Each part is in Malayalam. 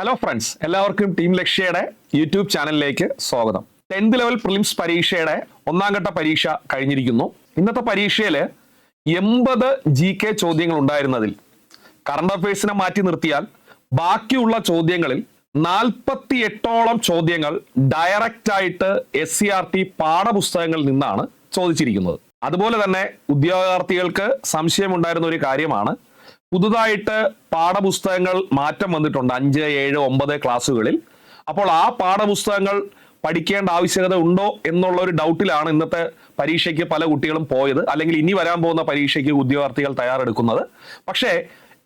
ഹലോ ഫ്രണ്ട്സ് എല്ലാവർക്കും ടീം ലക്ഷ്യയുടെ യൂട്യൂബ് ചാനലിലേക്ക് സ്വാഗതം. ടെൻത്ത് ലെവൽ പ്രിലിംസ് പരീക്ഷയുടെ ഒന്നാം ഘട്ട പരീക്ഷ കഴിഞ്ഞിരിക്കുന്നു. ഇന്നത്തെ പരീക്ഷയിൽ എൺപത് ജി കെ ചോദ്യങ്ങൾ ഉണ്ടായിരുന്നതിൽ കറണ്ട് അഫയേഴ്സിനെ മാറ്റി നിർത്തിയാൽ ബാക്കിയുള്ള ചോദ്യങ്ങളിൽ നാൽപ്പത്തി എട്ടോളം ചോദ്യങ്ങൾ ഡയറക്റ്റ് ആയിട്ട് എസ് സി ആർ ടി പാഠപുസ്തകങ്ങളിൽ നിന്നാണ് ചോദിച്ചിരിക്കുന്നത്. അതുപോലെ തന്നെ ഉദ്യോഗാർത്ഥികൾക്ക് സംശയമുണ്ടായിരുന്ന ഒരു കാര്യമാണ് പുതുതായിട്ട് പാഠപുസ്തകങ്ങൾ മാറ്റം വന്നിട്ടുണ്ട്. അഞ്ച് ഏഴ് ഒമ്പത് ക്ലാസ്സുകളിൽ. അപ്പോൾ ആ പാഠപുസ്തകങ്ങൾ പഠിക്കേണ്ട ആവശ്യകത ഉണ്ടോ എന്നുള്ള ഒരു ഡൗട്ടിലാണ് ഇന്നത്തെ പരീക്ഷയ്ക്ക് പല കുട്ടികളും പോയത്. അല്ലെങ്കിൽ ഇനി വരാൻ പോകുന്ന പരീക്ഷയ്ക്ക് ഉദ്യോഗാർത്ഥികൾ തയ്യാറെടുക്കുന്നത്. പക്ഷേ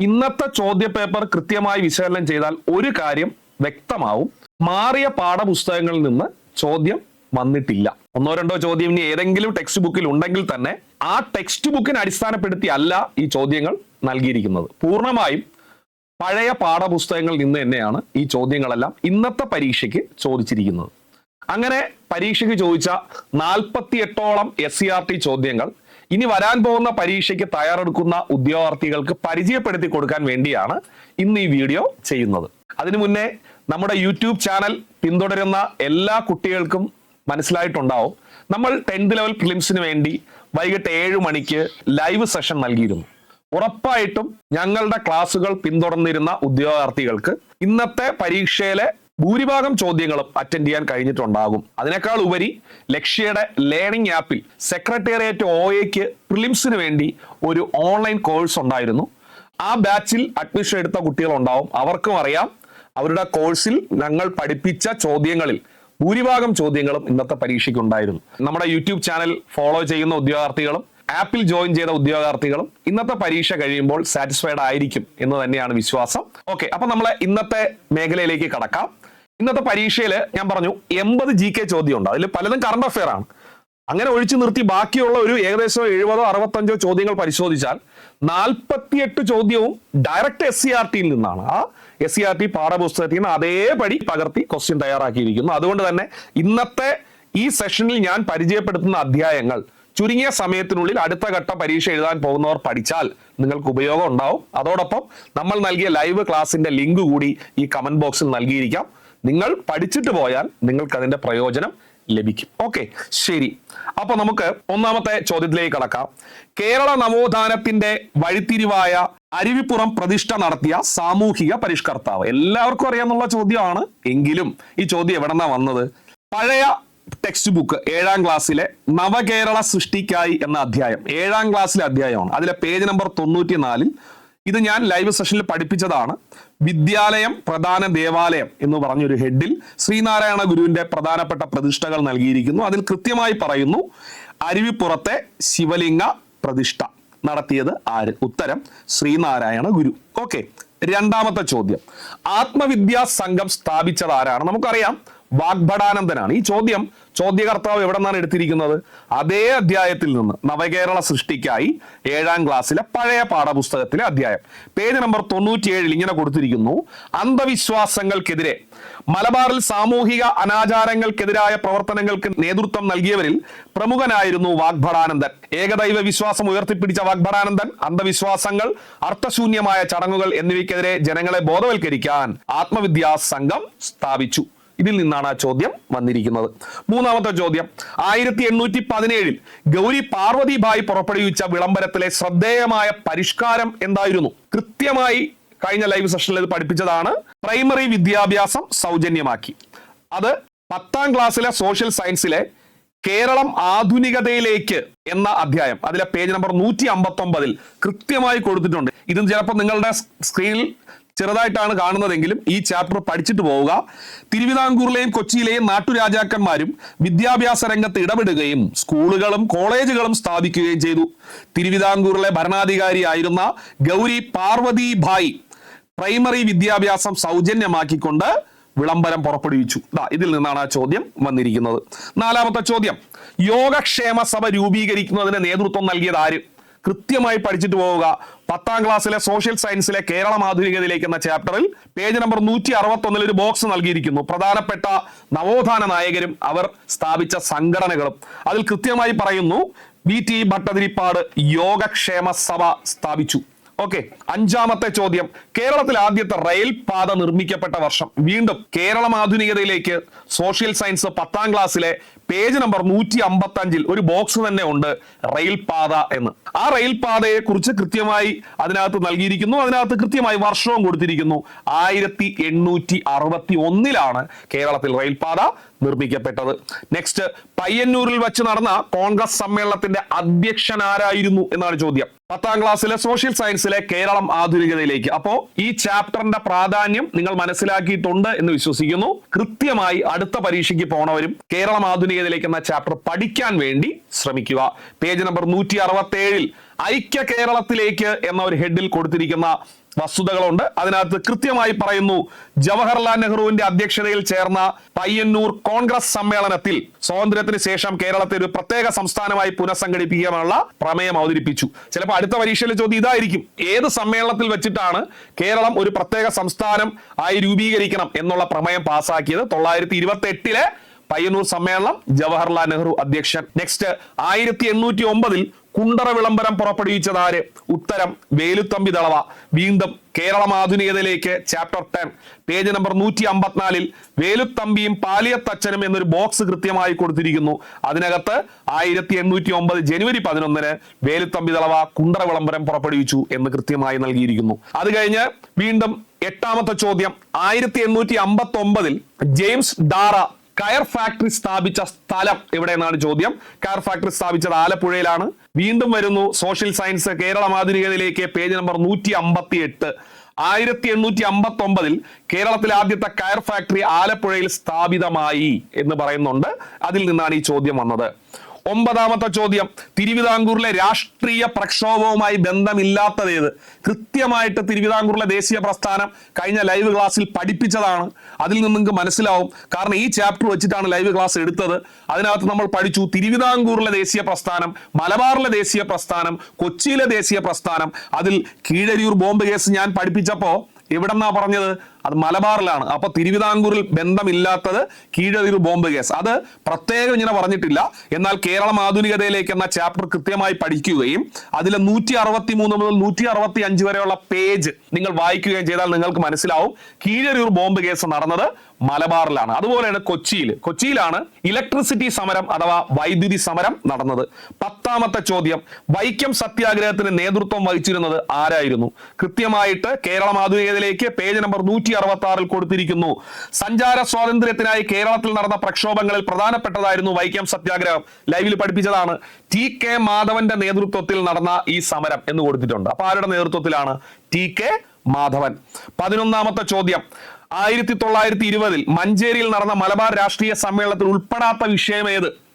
ഇന്നത്തെ ചോദ്യപേപ്പർ കൃത്യമായി വിശകലനം ചെയ്താൽ ഒരു കാര്യം വ്യക്തമാവും. മാറിയ പാഠപുസ്തകങ്ങളിൽ നിന്ന് ചോദ്യം വന്നിട്ടില്ല. ഒന്നോ രണ്ടോ ചോദ്യം ഇനി ഏതെങ്കിലും ടെക്സ്റ്റ് ബുക്കിൽ ഉണ്ടെങ്കിൽ തന്നെ ആ ടെക്സ്റ്റ് ബുക്കിനെ അടിസ്ഥാനപ്പെടുത്തി അല്ല ഈ ചോദ്യങ്ങൾ നൽകിയിരിക്കുന്നത്. പൂർണമായും പഴയ പാഠപുസ്തകങ്ങളിൽ നിന്ന് തന്നെയാണ് ഈ ചോദ്യങ്ങളെല്ലാം ഇന്നത്തെ പരീക്ഷയ്ക്ക് ചോദിച്ചിരിക്കുന്നത്. അങ്ങനെ പരീക്ഷയ്ക്ക് ചോദിച്ച നാൽപ്പത്തി എട്ടോളം എസ് സി ആർ ടി ചോദ്യങ്ങൾ ഇനി വരാൻ പോകുന്ന പരീക്ഷയ്ക്ക് തയ്യാറെടുക്കുന്ന ഉദ്യോഗാർത്ഥികൾക്ക് പരിചയപ്പെടുത്തി കൊടുക്കാൻ വേണ്ടിയാണ് ഇന്ന് ഈ വീഡിയോ ചെയ്യുന്നത്. അതിനു മുന്നേ നമ്മുടെ യൂട്യൂബ് ചാനൽ പിന്തുടരുന്ന എല്ലാ കുട്ടികൾക്കും മനസ്സിലായിട്ടുണ്ടാവും. നമ്മൾ ടെൻത്ത് ലെവൽ ഫിലിംസിന് വേണ്ടി വൈകിട്ട് ഏഴ് മണിക്ക് ലൈവ് സെഷൻ നൽകിയിരുന്നു. ഉറപ്പായിട്ടും ഞങ്ങളുടെ ക്ലാസ്സുകൾ പിന്തുടർന്നിരുന്ന ഉദ്യോഗാർത്ഥികൾക്ക് ഇന്നത്തെ പരീക്ഷയിലെ ഭൂരിഭാഗം ചോദ്യങ്ങളും അറ്റൻഡ് ചെയ്യാൻ കഴിഞ്ഞിട്ടുണ്ടാകും. അതിനേക്കാൾ ഉപരി ലക്ഷ്യയുടെ ലേണിംഗ് ആപ്പിൽ സെക്രട്ടേറിയറ്റ് ഒ എക്ക് പ്രിലിംസിന് വേണ്ടി ഒരു ഓൺലൈൻ കോഴ്സ് ഉണ്ടായിരുന്നു. ആ ബാച്ചിൽ അഡ്മിഷൻ എടുത്ത കുട്ടികൾ ഉണ്ടാവും അവർക്കും അറിയാം അവരുടെ കോഴ്സിൽ ഞങ്ങൾ പഠിപ്പിച്ച ചോദ്യങ്ങളിൽ ഭൂരിഭാഗം ചോദ്യങ്ങളും ഇന്നത്തെ പരീക്ഷയ്ക്ക് ഉണ്ടായിരുന്നു. നമ്മുടെ യൂട്യൂബ് ചാനൽ ഫോളോ ചെയ്യുന്ന ഉദ്യോഗാർത്ഥികളും ആപ്പിൽ ജോയിൻ ചെയ്ത ഉദ്യോഗാർത്ഥികളും ഇന്നത്തെ പരീക്ഷ കഴിയുമ്പോൾ സാറ്റിസ്ഫൈഡ് ആയിരിക്കും എന്ന് തന്നെയാണ് വിശ്വാസം. ഓക്കെ അപ്പൊ നമ്മൾ ഇന്നത്തെ മേഖലയിലേക്ക് കടക്കാം. ഇന്നത്തെ പരീക്ഷയിൽ ഞാൻ പറഞ്ഞു എൺപത് ജി കെ ചോദ്യം ഉണ്ട് അതിൽ പലതും കറണ്ട് അഫെയർ ആണ്. അങ്ങനെ ഒഴിച്ചു നിർത്തി ബാക്കിയുള്ള ഒരു ഏകദേശം എഴുപതോ അറുപത്തഞ്ചോ ചോദ്യങ്ങൾ പരിശോധിച്ചാൽ നാൽപ്പത്തിയെട്ട് ചോദ്യവും ഡയറക്റ്റ് എസ് സി ആർ ടിയിൽ നിന്നാണ്. ആ എസ് സി ആർ ടി പാഠപുസ്തകത്തിൽ നിന്ന് അതേപടി പകർത്തി ക്വസ്റ്റ്യൻ തയ്യാറാക്കിയിരിക്കുന്നു. അതുകൊണ്ട് തന്നെ ഇന്നത്തെ ഈ സെഷനിൽ ഞാൻ പരിചയപ്പെടുത്തുന്ന അധ്യായങ്ങൾ ചുരുങ്ങിയ സമയത്തിനുള്ളിൽ അടുത്ത ഘട്ട പരീക്ഷ എഴുതാൻ പോകുന്നവർ പഠിച്ചാൽ നിങ്ങൾക്ക് ഉപയോഗം ഉണ്ടാവും. അതോടൊപ്പം നമ്മൾ നൽകിയ ലൈവ് ക്ലാസിന്റെ ലിങ്ക് കൂടി ഈ കമന്റ് ബോക്സിൽ നൽകിയിരിക്കാം. നിങ്ങൾ പഠിച്ചിട്ട് പോയാൽ നിങ്ങൾക്ക് അതിന്റെ പ്രയോജനം ലഭിക്കും. ഓക്കെ ശരി. അപ്പൊ നമുക്ക് ഒന്നാമത്തെ ചോദ്യത്തിലേക്ക് കടക്കാം. കേരള നവോത്ഥാനത്തിന്റെ വഴിത്തിരിവായ അരുവിപ്പുറം പ്രതിഷ്ഠ നടത്തിയ സാമൂഹിക പരിഷ്കർത്താവ്. എല്ലാവർക്കും അറിയാമെന്നുള്ള ചോദ്യമാണ്. എങ്കിലും ഈ ചോദ്യം എവിടെന്നാ വന്നത്? പഴയ ടെക്സ്റ്റ് ബുക്ക് ഏഴാം ക്ലാസ്സിലെ നവകേരള സൃഷ്ടിക്കായി എന്ന അധ്യായം. ഏഴാം ക്ലാസ്സിലെ അധ്യായമാണ്. അതിലെ പേജ് നമ്പർ തൊണ്ണൂറ്റി നാലിൽ ഇത് ഞാൻ ലൈവ് സെഷനിൽ പഠിപ്പിച്ചതാണ്. വിദ്യാലയം പ്രധാന ദേവാലയം എന്ന് പറഞ്ഞൊരു ഹെഡിൽ ശ്രീനാരായണ ഗുരുവിന്റെ പ്രധാനപ്പെട്ട പ്രതിഷ്ഠകൾ നൽകിയിരിക്കുന്നു. അതിൽ കൃത്യമായി പറയുന്നു അരുവിപ്പുറത്തെ ശിവലിംഗ പ്രതിഷ്ഠ നടത്തിയത് ആര്? ഉത്തരം ശ്രീനാരായണ ഗുരു. ഓക്കെ രണ്ടാമത്തെ ചോദ്യം. ആത്മവിദ്യാ സംഘം സ്ഥാപിച്ചത് ആരാണ്? നമുക്കറിയാം വാഗ്ഭടാനന്ദനാണ്. ഈ ചോദ്യം ചോദ്യകർത്താവ് എവിടെ നിന്നാണ് എടുത്തിരിക്കുന്നത്? അതേ അധ്യായത്തിൽ നിന്ന് നവകേരള സൃഷ്ടിക്കായി ഏഴാം ക്ലാസ്സിലെ പഴയ പാഠപുസ്തകത്തിലെ അധ്യായം. പേജ് നമ്പർ തൊണ്ണൂറ്റിയേഴിൽ ഇങ്ങനെ കൊടുത്തിരിക്കുന്നു. അന്ധവിശ്വാസങ്ങൾക്കെതിരെ മലബാറിൽ സാമൂഹിക അനാചാരങ്ങൾക്കെതിരായ പ്രവർത്തനങ്ങൾക്ക് നേതൃത്വം നൽകിയവരിൽ പ്രമുഖനായിരുന്നു വാഗ്ഭടാനന്ദൻ. ഏകദൈവ വിശ്വാസം ഉയർത്തിപ്പിടിച്ച വാഗ്ഭടാനന്ദൻ അന്ധവിശ്വാസങ്ങൾ അർത്ഥശൂന്യമായ ചടങ്ങുകൾ എന്നിവയ്ക്കെതിരെ ജനങ്ങളെ ബോധവൽക്കരിക്കാൻ ആത്മവിദ്യാ സംഘം സ്ഥാപിച്ചു. ഇതിൽ നിന്നാണ് ആ ചോദ്യം വന്നിരിക്കുന്നത്. മൂന്നാമത്തെ ചോദ്യം. ആയിരത്തി എണ്ണൂറ്റി പതിനേഴിൽ ഗൗരി പാർവതിബായി പുറപ്പെടുവിച്ച വിളംബരത്തിലെ ശ്രദ്ധേയമായ പരിഷ്കാരം എന്തായിരുന്നു? കൃത്യമായി കഴിഞ്ഞ ലൈവ് സെഷനിൽ ഇത് പഠിപ്പിച്ചതാണ്. പ്രൈമറി വിദ്യാഭ്യാസം സൗജന്യമാക്കി. അത് പത്താം ക്ലാസ്സിലെ സോഷ്യൽ സയൻസിലെ കേരളം ആധുനികതയിലേക്ക് എന്ന അധ്യായം. അതിലെ പേജ് നമ്പർ നൂറ്റി അമ്പത്തി ഒമ്പതിൽ കൃത്യമായി കൊടുത്തിട്ടുണ്ട്. ഇത് ചിലപ്പോൾ നിങ്ങളുടെ സ്ക്രീനിൽ ചെറുതായിട്ടാണ് കാണുന്നതെങ്കിലും ഈ ചാപ്റ്റർ പഠിച്ചിട്ട് പോവുക. തിരുവിതാംകൂറിലെയും കൊച്ചിയിലെയും നാട്ടുരാജാക്കന്മാരും വിദ്യാഭ്യാസ രംഗത്ത് ഇടപെടുകയും സ്കൂളുകളും കോളേജുകളും സ്ഥാപിക്കുകയും ചെയ്തു. തിരുവിതാംകൂറിലെ ഭരണാധികാരിയായിരുന്ന ഗൗരി പാർവതി ഭായ് പ്രൈമറി വിദ്യാഭ്യാസം സൗജന്യമാക്കിക്കൊണ്ട് വിളംബരം പുറപ്പെടുവിച്ചു. ഇതിൽ നിന്നാണ് ആ ചോദ്യം വന്നിരിക്കുന്നത്. നാലാമത്തെ ചോദ്യം. യോഗക്ഷേമ സഭ രൂപീകരിക്കുന്നതിന് നേതൃത്വം നൽകിയത് ആര്? കൃത്യമായി പഠിച്ചിട്ട് പോവുക. പത്താം ക്ലാസ്സിലെ സോഷ്യൽ സയൻസിലെ കേരള ആധുനികതയിലേക്ക് എന്ന ചാപ്റ്ററിൽ പേജ് നമ്പർ നൂറ്റി അറുപത്തൊന്നിൽ ഒരു ബോക്സ് നൽകിയിരിക്കുന്നു. പ്രധാനപ്പെട്ട നവോത്ഥാന നായകരും അവർ സ്ഥാപിച്ച സംഘടനകളും. അതിൽ കൃത്യമായി പറയുന്നു വി ടി ഭട്ടതിരിപ്പാട് യോഗക്ഷേമ സഭ സ്ഥാപിച്ചു. ഓക്കെ അഞ്ചാമത്തെ ചോദ്യം. കേരളത്തിൽ ആദ്യത്തെ റെയിൽ പാത നിർമ്മിക്കപ്പെട്ട വർഷം. വീണ്ടും കേരളം ആധുനികതയിലേക്ക് സോഷ്യൽ സയൻസ് പത്താം ക്ലാസ്സിലെ പേജ് നമ്പർ നൂറ്റി അമ്പത്തി അഞ്ചിൽ ഒരു ബോക്സ് തന്നെ ഉണ്ട് റെയിൽ പാത എന്ന്. ആ റെയിൽ പാതയെ കുറിച്ച് കൃത്യമായി അതിനകത്ത് നൽകിയിരിക്കുന്നു. അതിനകത്ത് കൃത്യമായി വർഷവും കൊടുത്തിരിക്കുന്നു. ആയിരത്തി എണ്ണൂറ്റി അറുപത്തി ഒന്നിലാണ് കേരളത്തിൽ റെയിൽ പാത നിർമ്മിക്കപ്പെട്ടത്. നെക്സ്റ്റ് പയ്യന്നൂരിൽ വെച്ച് നടന്ന കോൺഗ്രസ് സമ്മേളനത്തിന്റെ അധ്യക്ഷനാരായിരുന്നു എന്നാണ് ചോദ്യം. പത്താം ക്ലാസ്സിലെ സോഷ്യൽ സയൻസിലെ കേരളം ആധുനികതയിലേക്ക്. അപ്പോ ഈ ചാപ്റ്ററിന്റെ പ്രാധാന്യം നിങ്ങൾ മനസ്സിലാക്കിയിട്ടുണ്ട് എന്ന് വിശ്വസിക്കുന്നു. കൃത്യമായി അടുത്ത പരീക്ഷയ്ക്ക് പോണവരും കേരളം ആധുനികതയിലേക്ക് എന്ന ചാപ്റ്റർ പഠിക്കാൻ വേണ്ടി ശ്രമിക്കുക. പേജ് നമ്പർ നൂറ്റി അറുപത്തി ഏഴിൽ ഐക്യ കേരളത്തിലേക്ക് എന്ന ഒരു ഹെഡിൽ കൊടുത്തിരിക്കുന്ന വസ്തുതകളുണ്ട്. അതിനകത്ത് കൃത്യമായി പറയുന്നു ജവഹർലാൽ നെഹ്റുവിന്റെ അധ്യക്ഷതയിൽ ചേർന്ന പയ്യന്നൂർ കോൺഗ്രസ് സമ്മേളനത്തിൽ സ്വാതന്ത്ര്യത്തിന് ശേഷം കേരളത്തെ ഒരു പ്രത്യേക സംസ്ഥാനമായി പുനഃസംഘടിപ്പിക്കാനുള്ള പ്രമേയം അവതരിപ്പിച്ചു. ചിലപ്പോൾ അടുത്ത പരീക്ഷയിലെ ചോദ്യം ഇതായിരിക്കും. ഏത് സമ്മേളനത്തിൽ വെച്ചിട്ടാണ് കേരളം ഒരു പ്രത്യേക സംസ്ഥാനം ആയി രൂപീകരിക്കണം എന്നുള്ള പ്രമേയം പാസാക്കിയത്? തൊള്ളായിരത്തി ഇരുപത്തി എട്ടിലെ പയ്യന്നൂർ സമ്മേളനം ജവഹർലാൽ നെഹ്റു അധ്യക്ഷൻ. നെക്സ്റ്റ് ആയിരത്തി എണ്ണൂറ്റി ഒമ്പതിൽ കുണ്ടറ വിളംബരം പുറപ്പെടുവിച്ചത് ആര്? ഉത്തരം വേലുത്തമ്പി ദളവ. വീണ്ടും കേരളം ആധുനികതയിലേക്ക് ചാപ്റ്റർ ടെൻ പേജ് നമ്പർ നൂറ്റി അമ്പത്തിനാലിൽ വേലുത്തമ്പിയും പാലിയത്തച്ഛനും എന്നൊരു ബോക്സ് കൃത്യമായി കൊടുത്തിരിക്കുന്നു. അതിനകത്ത് ആയിരത്തി എണ്ണൂറ്റി ഒമ്പത് ജനുവരി പതിനൊന്നിന് വേലുത്തമ്പി ദളവ കുണ്ടറ വിളംബരം പുറപ്പെടുവിച്ചു എന്ന് കൃത്യമായി നൽകിയിരിക്കുന്നു. അത് കഴിഞ്ഞ് വീണ്ടും എട്ടാമത്തെ ചോദ്യം. ആയിരത്തി എണ്ണൂറ്റി അമ്പത്തി ഒമ്പതിൽ ജെയിംസ് ഡാറ കയർ ഫാക്ടറി സ്ഥാപിച്ച സ്ഥലം എവിടെ എന്നാണ് ചോദ്യം. കയർ ഫാക്ടറി സ്ഥാപിച്ചത് ആലപ്പുഴയിലാണ്. വീണ്ടും വരുന്നു സോഷ്യൽ സയൻസ് കേരള മാധുരികതയിലേക്ക് പേജ് നമ്പർ നൂറ്റി അമ്പത്തി എട്ട് ആയിരത്തി എണ്ണൂറ്റി അമ്പത്തി ഒമ്പതിൽ കേരളത്തിലെ ആദ്യത്തെ കയർ ഫാക്ടറി ആലപ്പുഴയിൽ സ്ഥാപിതമായി എന്ന് പറയുന്നുണ്ട്. അതിൽ നിന്നാണ് ഈ ചോദ്യം വന്നത്. ഒമ്പതാമത്തെ ചോദ്യം. തിരുവിതാംകൂറിലെ രാഷ്ട്രീയ പ്രക്ഷോഭവുമായി ബന്ധമില്ലാത്തതേത് കൃത്യമായിട്ട് തിരുവിതാംകൂറിലെ ദേശീയ പ്രസ്ഥാനം കഴിഞ്ഞ ലൈവ് ക്ലാസ്സിൽ പഠിപ്പിച്ചതാണ്. അതിൽ നിന്ന് നിങ്ങൾക്ക് മനസ്സിലാവും. കാരണം ഈ ചാപ്റ്റർ വെച്ചിട്ടാണ് ലൈവ് ക്ലാസ് എടുത്തത്. അതിനകത്ത് നമ്മൾ പഠിച്ചു തിരുവിതാംകൂറിലെ ദേശീയ പ്രസ്ഥാനം മലബാറിലെ ദേശീയ പ്രസ്ഥാനം കൊച്ചിയിലെ ദേശീയ പ്രസ്ഥാനം അതിൽ കീഴരിയൂർ ബോംബ് കേസ് ഞാൻ പഠിപ്പിച്ചപ്പോൾ എവിടെന്നാ പറഞ്ഞത്? അത് മലബാറിലാണ്. അപ്പൊ തിരുവിതാംകൂറിൽ ബന്ധമില്ലാത്തത് കീഴതിരു ബോംബ് കേസ്. അത് പ്രത്യേകം ഇങ്ങനെ പറഞ്ഞിട്ടില്ല. എന്നാൽ കേരളം ആധുനികതയിലേക്ക് എന്ന ചാപ്റ്റർ കൃത്യമായി പഠിക്കുകയും അതിലെ നൂറ്റി അറുപത്തി മൂന്ന് മുതൽ നൂറ്റി അറുപത്തി അഞ്ച് വരെയുള്ള പേജ് നിങ്ങൾ വായിക്കുകയും ചെയ്താൽ നിങ്ങൾക്ക് മനസ്സിലാവും കീഴരൂർ ബോംബ് കേസ് നടന്നത് മലബാറിലാണ്. അതുപോലെയാണ് കൊച്ചിയിൽ. കൊച്ചിയിലാണ് ഇലക്ട്രിസിറ്റി സമരം അഥവാ വൈദ്യുതി സമരം നടന്നത്. പത്താമത്തെ ചോദ്യം. വൈക്കം സത്യാഗ്രഹത്തിന് നേതൃത്വം വഹിച്ചിരുന്നത് ആരായിരുന്നു? കൃത്യമായിട്ട് കേരളം ആധുനികതയിലേക്ക് പേജ് നമ്പർ നൂറ്റി അറുപത്തി ആറിൽ കൊടുത്തിരിക്കുന്നു. സഞ്ചാര സ്വാതന്ത്ര്യത്തിനായി കേരളത്തിൽ നടന്ന പ്രക്ഷോഭങ്ങളിൽ പ്രധാനപ്പെട്ടതായിരുന്നു വൈക്കം സത്യാഗ്രഹം. ലൈവിൽ പഠിപ്പിച്ചതാണ് ടി കെ മാധവന്റെ നേതൃത്വത്തിൽ നടന്ന ഈ സമരം എന്ന് കൊടുത്തിട്ടുണ്ട്. അപ്പൊ ആരുടെ നേതൃത്വത്തിലാണ് ടി കെ മാധവൻ? പതിനൊന്നാമത്തെ ചോദ്യം. ആയിരത്തി തൊള്ളായിരത്തി ഇരുപതിൽ മഞ്ചേരിയിൽ നടന്ന മലബാർ രാഷ്ട്രീയ സമ്മേളനത്തിൽ ഉൾപ്പെടാത്ത വിഷയം ഏത്?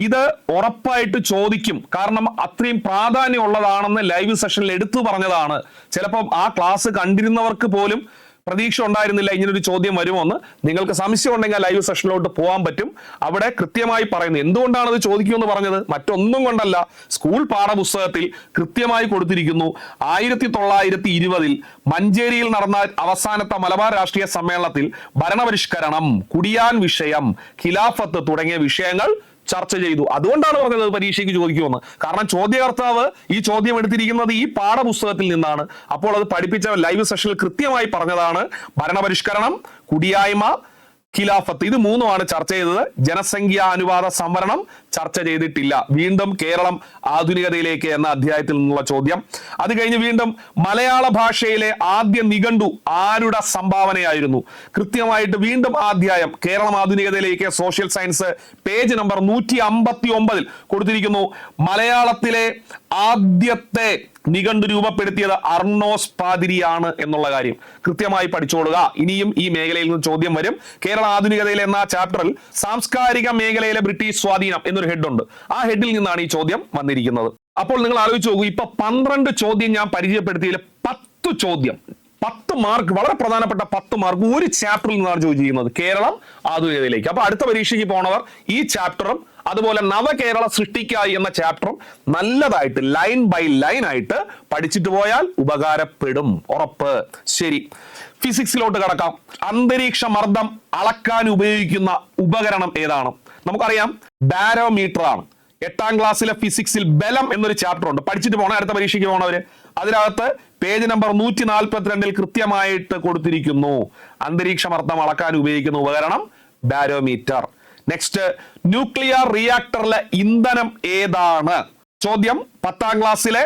ഇത് ഉറപ്പായിട്ട് ചോദിക്കും. കാരണം അത്രയും പ്രാധാന്യമുള്ളതാണെന്ന് ലൈവ് സെഷനിൽ എടുത്തു പറഞ്ഞതാണ്. ചിലപ്പോൾ ആ ക്ലാസ് കണ്ടിരുന്നവർക്ക് പോലും പ്രതീക്ഷ ഉണ്ടായിരുന്നില്ല ഇങ്ങനൊരു ചോദ്യം വരുമെന്ന് നിങ്ങൾക്ക് സംശയം ഉണ്ടെങ്കിൽ ലൈവ് സെഷനിലോട്ട് പോകാൻ പറ്റും. അവിടെ കൃത്യമായി പറയുന്നത് എന്തുകൊണ്ടാണ് അത് ചോദിക്കുമെന്ന് പറഞ്ഞത്? മറ്റൊന്നും കൊണ്ടല്ല സ്കൂൾ പാഠപുസ്തകത്തിൽ കൃത്യമായി കൊടുത്തിരിക്കുന്നു ആയിരത്തി തൊള്ളായിരത്തി ഇരുപതിൽ മഞ്ചേരിയിൽ നടന്ന അവസാനത്തെ മലബാർ രാഷ്ട്രീയ സമ്മേളനത്തിൽ ഭരണപരിഷ്കരണം കുടിയാൻ വിഷയം ഖിലാഫത്ത് തുടങ്ങിയ വിഷയങ്ങൾ ചർച്ച ചെയ്തു. അതുകൊണ്ടാണ് പറഞ്ഞത് പരീക്ഷയ്ക്ക് ചോദിക്കുമെന്ന്. കാരണം ചോദ്യകർത്താവ് ഈ ചോദ്യം എടുത്തിരിക്കുന്നത് ഈ പാഠപുസ്തകത്തിൽ നിന്നാണ്. അപ്പോൾ അത് പഠിപ്പിച്ച ലൈവ് സെഷനിൽ കൃത്യമായി പറഞ്ഞതാണ് ഭരണപരിഷ്കരണം കുടിയായ്മ ഖിലാഫത്ത്. ഇത് മൂന്നുമാണ് ചർച്ച ചെയ്തത്. ജനസംഖ്യാ അനുപാത സംവരണം ചർച്ച ചെയ്തിട്ടില്ല. വീണ്ടും കേരളം ആധുനികതയിലേക്ക് എന്ന അധ്യായത്തിൽ നിന്നുള്ള ചോദ്യം. അത് കഴിഞ്ഞ് വീണ്ടും മലയാള ഭാഷയിലെ ആദ്യ നിഘണ്ടു ആരുടെ സംഭാവനയായിരുന്നു? കൃത്യമായിട്ട് വീണ്ടും അധ്യായം കേരളം ആധുനികതയിലേക്ക് സോഷ്യൽ സയൻസ് പേജ് നമ്പർ നൂറ്റി അമ്പത്തി ഒമ്പതിൽ കൊടുത്തിരിക്കുന്നു. മലയാളത്തിലെ ആദ്യത്തെ നിഘണ്ടു രൂപപ്പെടുത്തിയത് അർണോസ് പാതിരിയാണ് എന്നുള്ള കാര്യം. കൃത്യമായി പഠിച്ചോളുക. ഇനിയും ഈ മേഖലയിൽ നിന്ന് ചോദ്യം വരും. കേരള ആധുനികതയിൽ എന്ന ചാപ്റ്ററിൽ സാംസ്കാരിക മേഖലയിലെ ബ്രിട്ടീഷ് സ്വാധീനം എന്നൊരു ഹെഡ് ഉണ്ട്. ആ ഹെഡിൽ നിന്നാണ് ഈ ചോദ്യം വന്നിരിക്കുന്നത്. അപ്പോൾ നിങ്ങൾ ആലോചിച്ച് നോക്കൂ ഇപ്പൊ പന്ത്രണ്ട് ചോദ്യം ഞാൻ പരിചയപ്പെടുത്തിയില്ല പത്ത് ചോദ്യം പത്ത് മാർക്ക് വളരെ പ്രധാനപ്പെട്ട പത്ത് മാർക്ക് ഒരു ചാപ്റ്ററിൽ നിന്നാണ് ചോദിച്ചിരിക്കുന്നത്. കേരളം ആധുനികതയിലേക്ക്. അപ്പൊ അടുത്ത പരീക്ഷയ്ക്ക് പോണവർ ഈ ചാപ്റ്ററും അതുപോലെ നവകേരള സൃഷ്ടിക്കായി എന്ന ചാപ്റ്ററും നല്ലതായിട്ട് ലൈൻ ബൈ ലൈൻ ആയിട്ട് പഠിച്ചിട്ട് പോയാൽ ഉപകാരപ്പെടും. ഉറപ്പ്. ശരി. ഫിസിക്സിലോട്ട് കടക്കാം. അന്തരീക്ഷ മർദ്ദം അളക്കാൻ ഉപയോഗിക്കുന്ന ഉപകരണം ഏതാണ്? നമുക്കറിയാം ബാരോമീറ്റർ ആണ് എട്ടാം ക്ലാസ്സിലെ ഫിസിക്സിൽ ബലം എന്നൊരു ചാപ്റ്റർ ഉണ്ട്. പഠിച്ചിട്ട് പോകണം അടുത്ത പരീക്ഷയ്ക്ക് പോകണവര് അതിനകത്ത് പേജ് നമ്പർ നൂറ്റി നാൽപ്പത്തിരണ്ടിൽ കൃത്യമായിട്ട് കൊടുത്തിരിക്കുന്നു. അന്തരീക്ഷമർദ്ദം അളക്കാൻ ഉപയോഗിക്കുന്ന ഉപകരണം ബാരോമീറ്റർ. നെക്സ്റ്റ് ന്യൂക്ലിയർ റിയാക്ടറിലെ ഇന്ധനം ഏതാണ്? ചോദ്യം പത്താം ക്ലാസ്സിലെ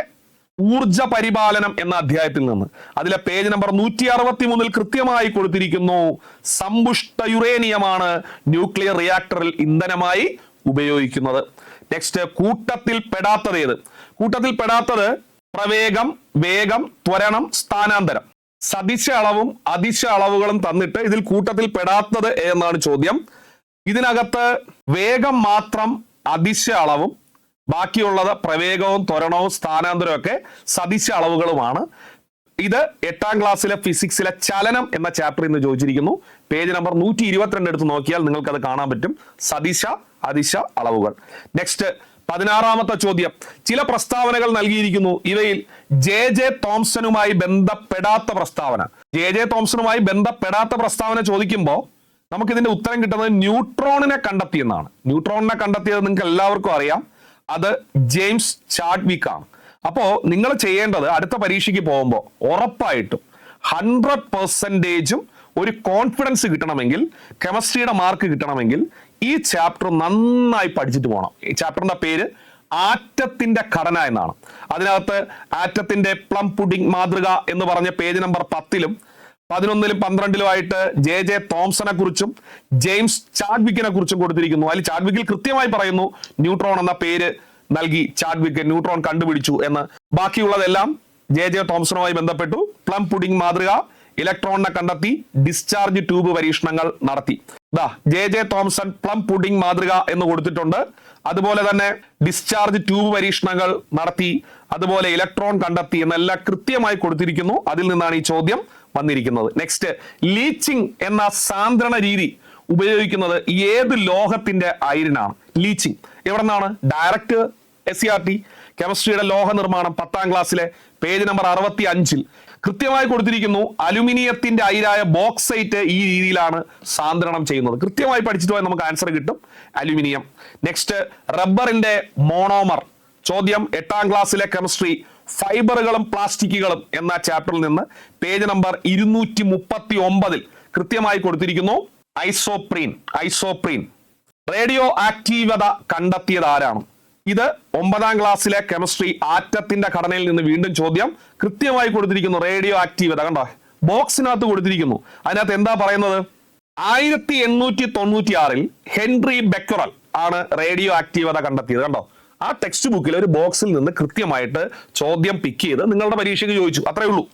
ഊർജ പരിപാലനം എന്ന അധ്യായത്തിൽ നിന്ന്. അതിലെ പേജ് നമ്പർ നൂറ്റി അറുപത്തി മൂന്നിൽ കൃത്യമായി കൊടുത്തിരിക്കുന്നു സമ്പുഷ്ട യുറേനിയമാണ് ന്യൂക്ലിയർ റിയാക്ടറിൽ ഇന്ധനമായി ഉപയോഗിക്കുന്നത്. നെക്സ്റ്റ് കൂട്ടത്തിൽ പെടാത്തത് ഏത്? കൂട്ടത്തിൽ പെടാത്തത് പ്രവേഗം വേഗം ത്വരണം സ്ഥാനാന്തരം. സദിശ അളവും അതിശ അളവുകളും തന്നിട്ട് ഇതിൽ കൂട്ടത്തിൽ പെടാത്തത് എന്നാണ് ചോദ്യം. ഇതിനകത്ത് വേഗം മാത്രം അതിശ അളവും ബാക്കിയുള്ളത് പ്രവേഗവും ത്വരണവും സ്ഥാനാന്തരവും ഒക്കെ സദിശ അളവുകളുമാണ്. ഇത് എട്ടാം ക്ലാസ്സിലെ ഫിസിക്സിലെ ചലനം എന്ന ചാപ്റ്ററിൽ നിന്ന് ചോദിച്ചിരിക്കുന്നു. പേജ് നമ്പർ നൂറ്റി ഇരുപത്തിരണ്ട് എടുത്ത് നോക്കിയാൽ നിങ്ങൾക്ക് അത് കാണാൻ പറ്റും. സദിശ അതിശ അളവുകൾ. നെക്സ്റ്റ് പതിനാറാമത്തെ ചോദ്യം. ചില പ്രസ്താവനകൾ നൽകിയിരിക്കുന്നു. ഇവയിൽ ജെ ജെ തോംസണുമായി ബന്ധപ്പെടാത്ത പ്രസ്താവന. ജെ ജെ തോംസണുമായി ബന്ധപ്പെടാത്ത പ്രസ്താവന ചോദിക്കുമ്പോൾ നമുക്ക് ഇതിന്റെ ഉത്തരം കിട്ടുന്നത് ന്യൂട്രോണിനെ കണ്ടെത്തിയെന്നാണ്. ന്യൂട്രോണിനെ കണ്ടെത്തിയത് നിങ്ങൾക്ക് എല്ലാവർക്കും അറിയാം. അത് ജെയിംസ് ചാഡ്വിക് ആണ് അപ്പോ നിങ്ങൾ ചെയ്യേണ്ടത് അടുത്ത പരീക്ഷയ്ക്ക് പോകുമ്പോൾ ഉറപ്പായിട്ടും ഹൺഡ്രഡ് പെർസെന്റേജും ഒരു കോൺഫിഡൻസ് കിട്ടണമെങ്കിൽ കെമിസ്ട്രിയുടെ മാർക്ക് കിട്ടണമെങ്കിൽ ഈ ചാപ്റ്റർ നന്നായി പഠിച്ചിട്ട് പോകണം ഈ ചാപ്റ്ററിന്റെ പേര് ആറ്റത്തിന്റെ ഘടന എന്നാണ്. അതിനകത്ത് ആറ്റത്തിന്റെ പ്ലം പുഡിംഗ് മാതൃക എന്ന് പറഞ്ഞ പേജ് നമ്പർ പത്തിലും പതിനൊന്നിലും പന്ത്രണ്ടിലുമായിട്ട് ജെ ജെ തോംസനെ കുറിച്ചും ജെയിംസ് ചാഡ്വിക്കിനെ കുറിച്ചും കൊടുത്തിരിക്കുന്നു. അതിൽ ചാഡ്വിക്കിൽ കൃത്യമായി പറയുന്നു ന്യൂട്രോൺ എന്ന പേര് നൽകി ചാഡ്വിക്ക് ന്യൂട്രോൺ കണ്ടുപിടിച്ചു എന്ന്. ബാക്കിയുള്ളതെല്ലാം ജെ ജെ തോംസണുമായി ബന്ധപ്പെട്ടു. പ്ലം പുഡിംഗ് മാതൃക ഇലക്ട്രോണിനെ കണ്ടെത്തി ഡിസ്ചാർജ് ട്യൂബ് പരീക്ഷണങ്ങൾ നടത്തി. ദാ J J Thomson plum pudding മാതൃക എന്ന് കൊടുത്തിട്ടുണ്ട്. അതുപോലെ തന്നെ ഡിസ്ചാർജ് ട്യൂബ് പരീക്ഷണങ്ങൾ നടത്തി അതുപോലെ ഇലക്ട്രോൺ കണ്ടെത്തി എന്നെല്ലാം കൃത്യമായി കൊടുത്തിരിക്കുന്നു. അതിൽ നിന്നാണ് ഈ ചോദ്യം. വന്നിരിക്കുന്നത്. നെക്സ്റ്റ് ലീച്ചിങ് എന്ന സാന്ദ്രണ രീതി ഉപയോഗിക്കുന്നത് ഏത് ലോഹത്തിന്റെ അയിരിനാണ് ലീച്ചിങ് എവിടെ നിന്നാണ് direct S C R T കെമിസ്ട്രിയുടെ ലോഹ നിർമ്മാണം പത്താം ക്ലാസ്സിലെ പേജ് നമ്പർ അറുപത്തി അഞ്ചിൽ കൃത്യമായി കൊടുത്തിരിക്കുന്നു അലുമിനിയത്തിന്റെ അയിരായ ബോക്സൈറ്റ് ഈ രീതിയിലാണ് സാന്ദ്രണം ചെയ്യുന്നത്. കൃത്യമായി പഠിച്ചിട്ട് പോയാൽ നമുക്ക് ആൻസർ കിട്ടും. അലുമിനിയം. നെക്സ്റ്റ് റബ്ബറിന്റെ മോണോമർ ചോദ്യം എട്ടാം ക്ലാസ്സിലെ കെമിസ്ട്രി ഫൈബറുകളും പ്ലാസ്റ്റിക്കുകളും എന്ന ചാപ്റ്ററിൽ നിന്ന് പേജ് നമ്പർ ഇരുന്നൂറ്റി മുപ്പത്തി ഒമ്പതിൽ കൃത്യമായി കൊടുത്തിരിക്കുന്നു ഐസോപ്രീൻ ഐസോപ്രീൻ. റേഡിയോ ആക്റ്റീവത കണ്ടെത്തിയത് ആരാണ്? ഇത് ഒമ്പതാം ക്ലാസ്സിലെ കെമിസ്ട്രി ആറ്റത്തിന്റെ ഘടനയിൽ നിന്ന് വീണ്ടും ചോദ്യം കൃത്യമായി കൊടുത്തിരിക്കുന്നു റേഡിയോ ആക്റ്റീവത കണ്ടോ? ബോക്സിനകത്ത് കൊടുത്തിരിക്കുന്നു. അതിനകത്ത് എന്താ പറയുന്നത്? ആയിരത്തി എണ്ണൂറ്റി തൊണ്ണൂറ്റി ആറിൽ ഹെൻറി ബെക്കറൽ ആണ് റേഡിയോ ആക്റ്റീവത കണ്ടെത്തിയത്. കണ്ടോ? ആ ടെക്സ്റ്റ് ബുക്കിൽ ഒരു ബോക്സിൽ നിന്ന് കൃത്യമായിട്ട് ചോദ്യം പിക്ക് ചെയ്ത് നിങ്ങളുടെ പരീക്ഷയ്ക്ക് ചോദിച്ചു. അത്രേ ഉള്ളൂ.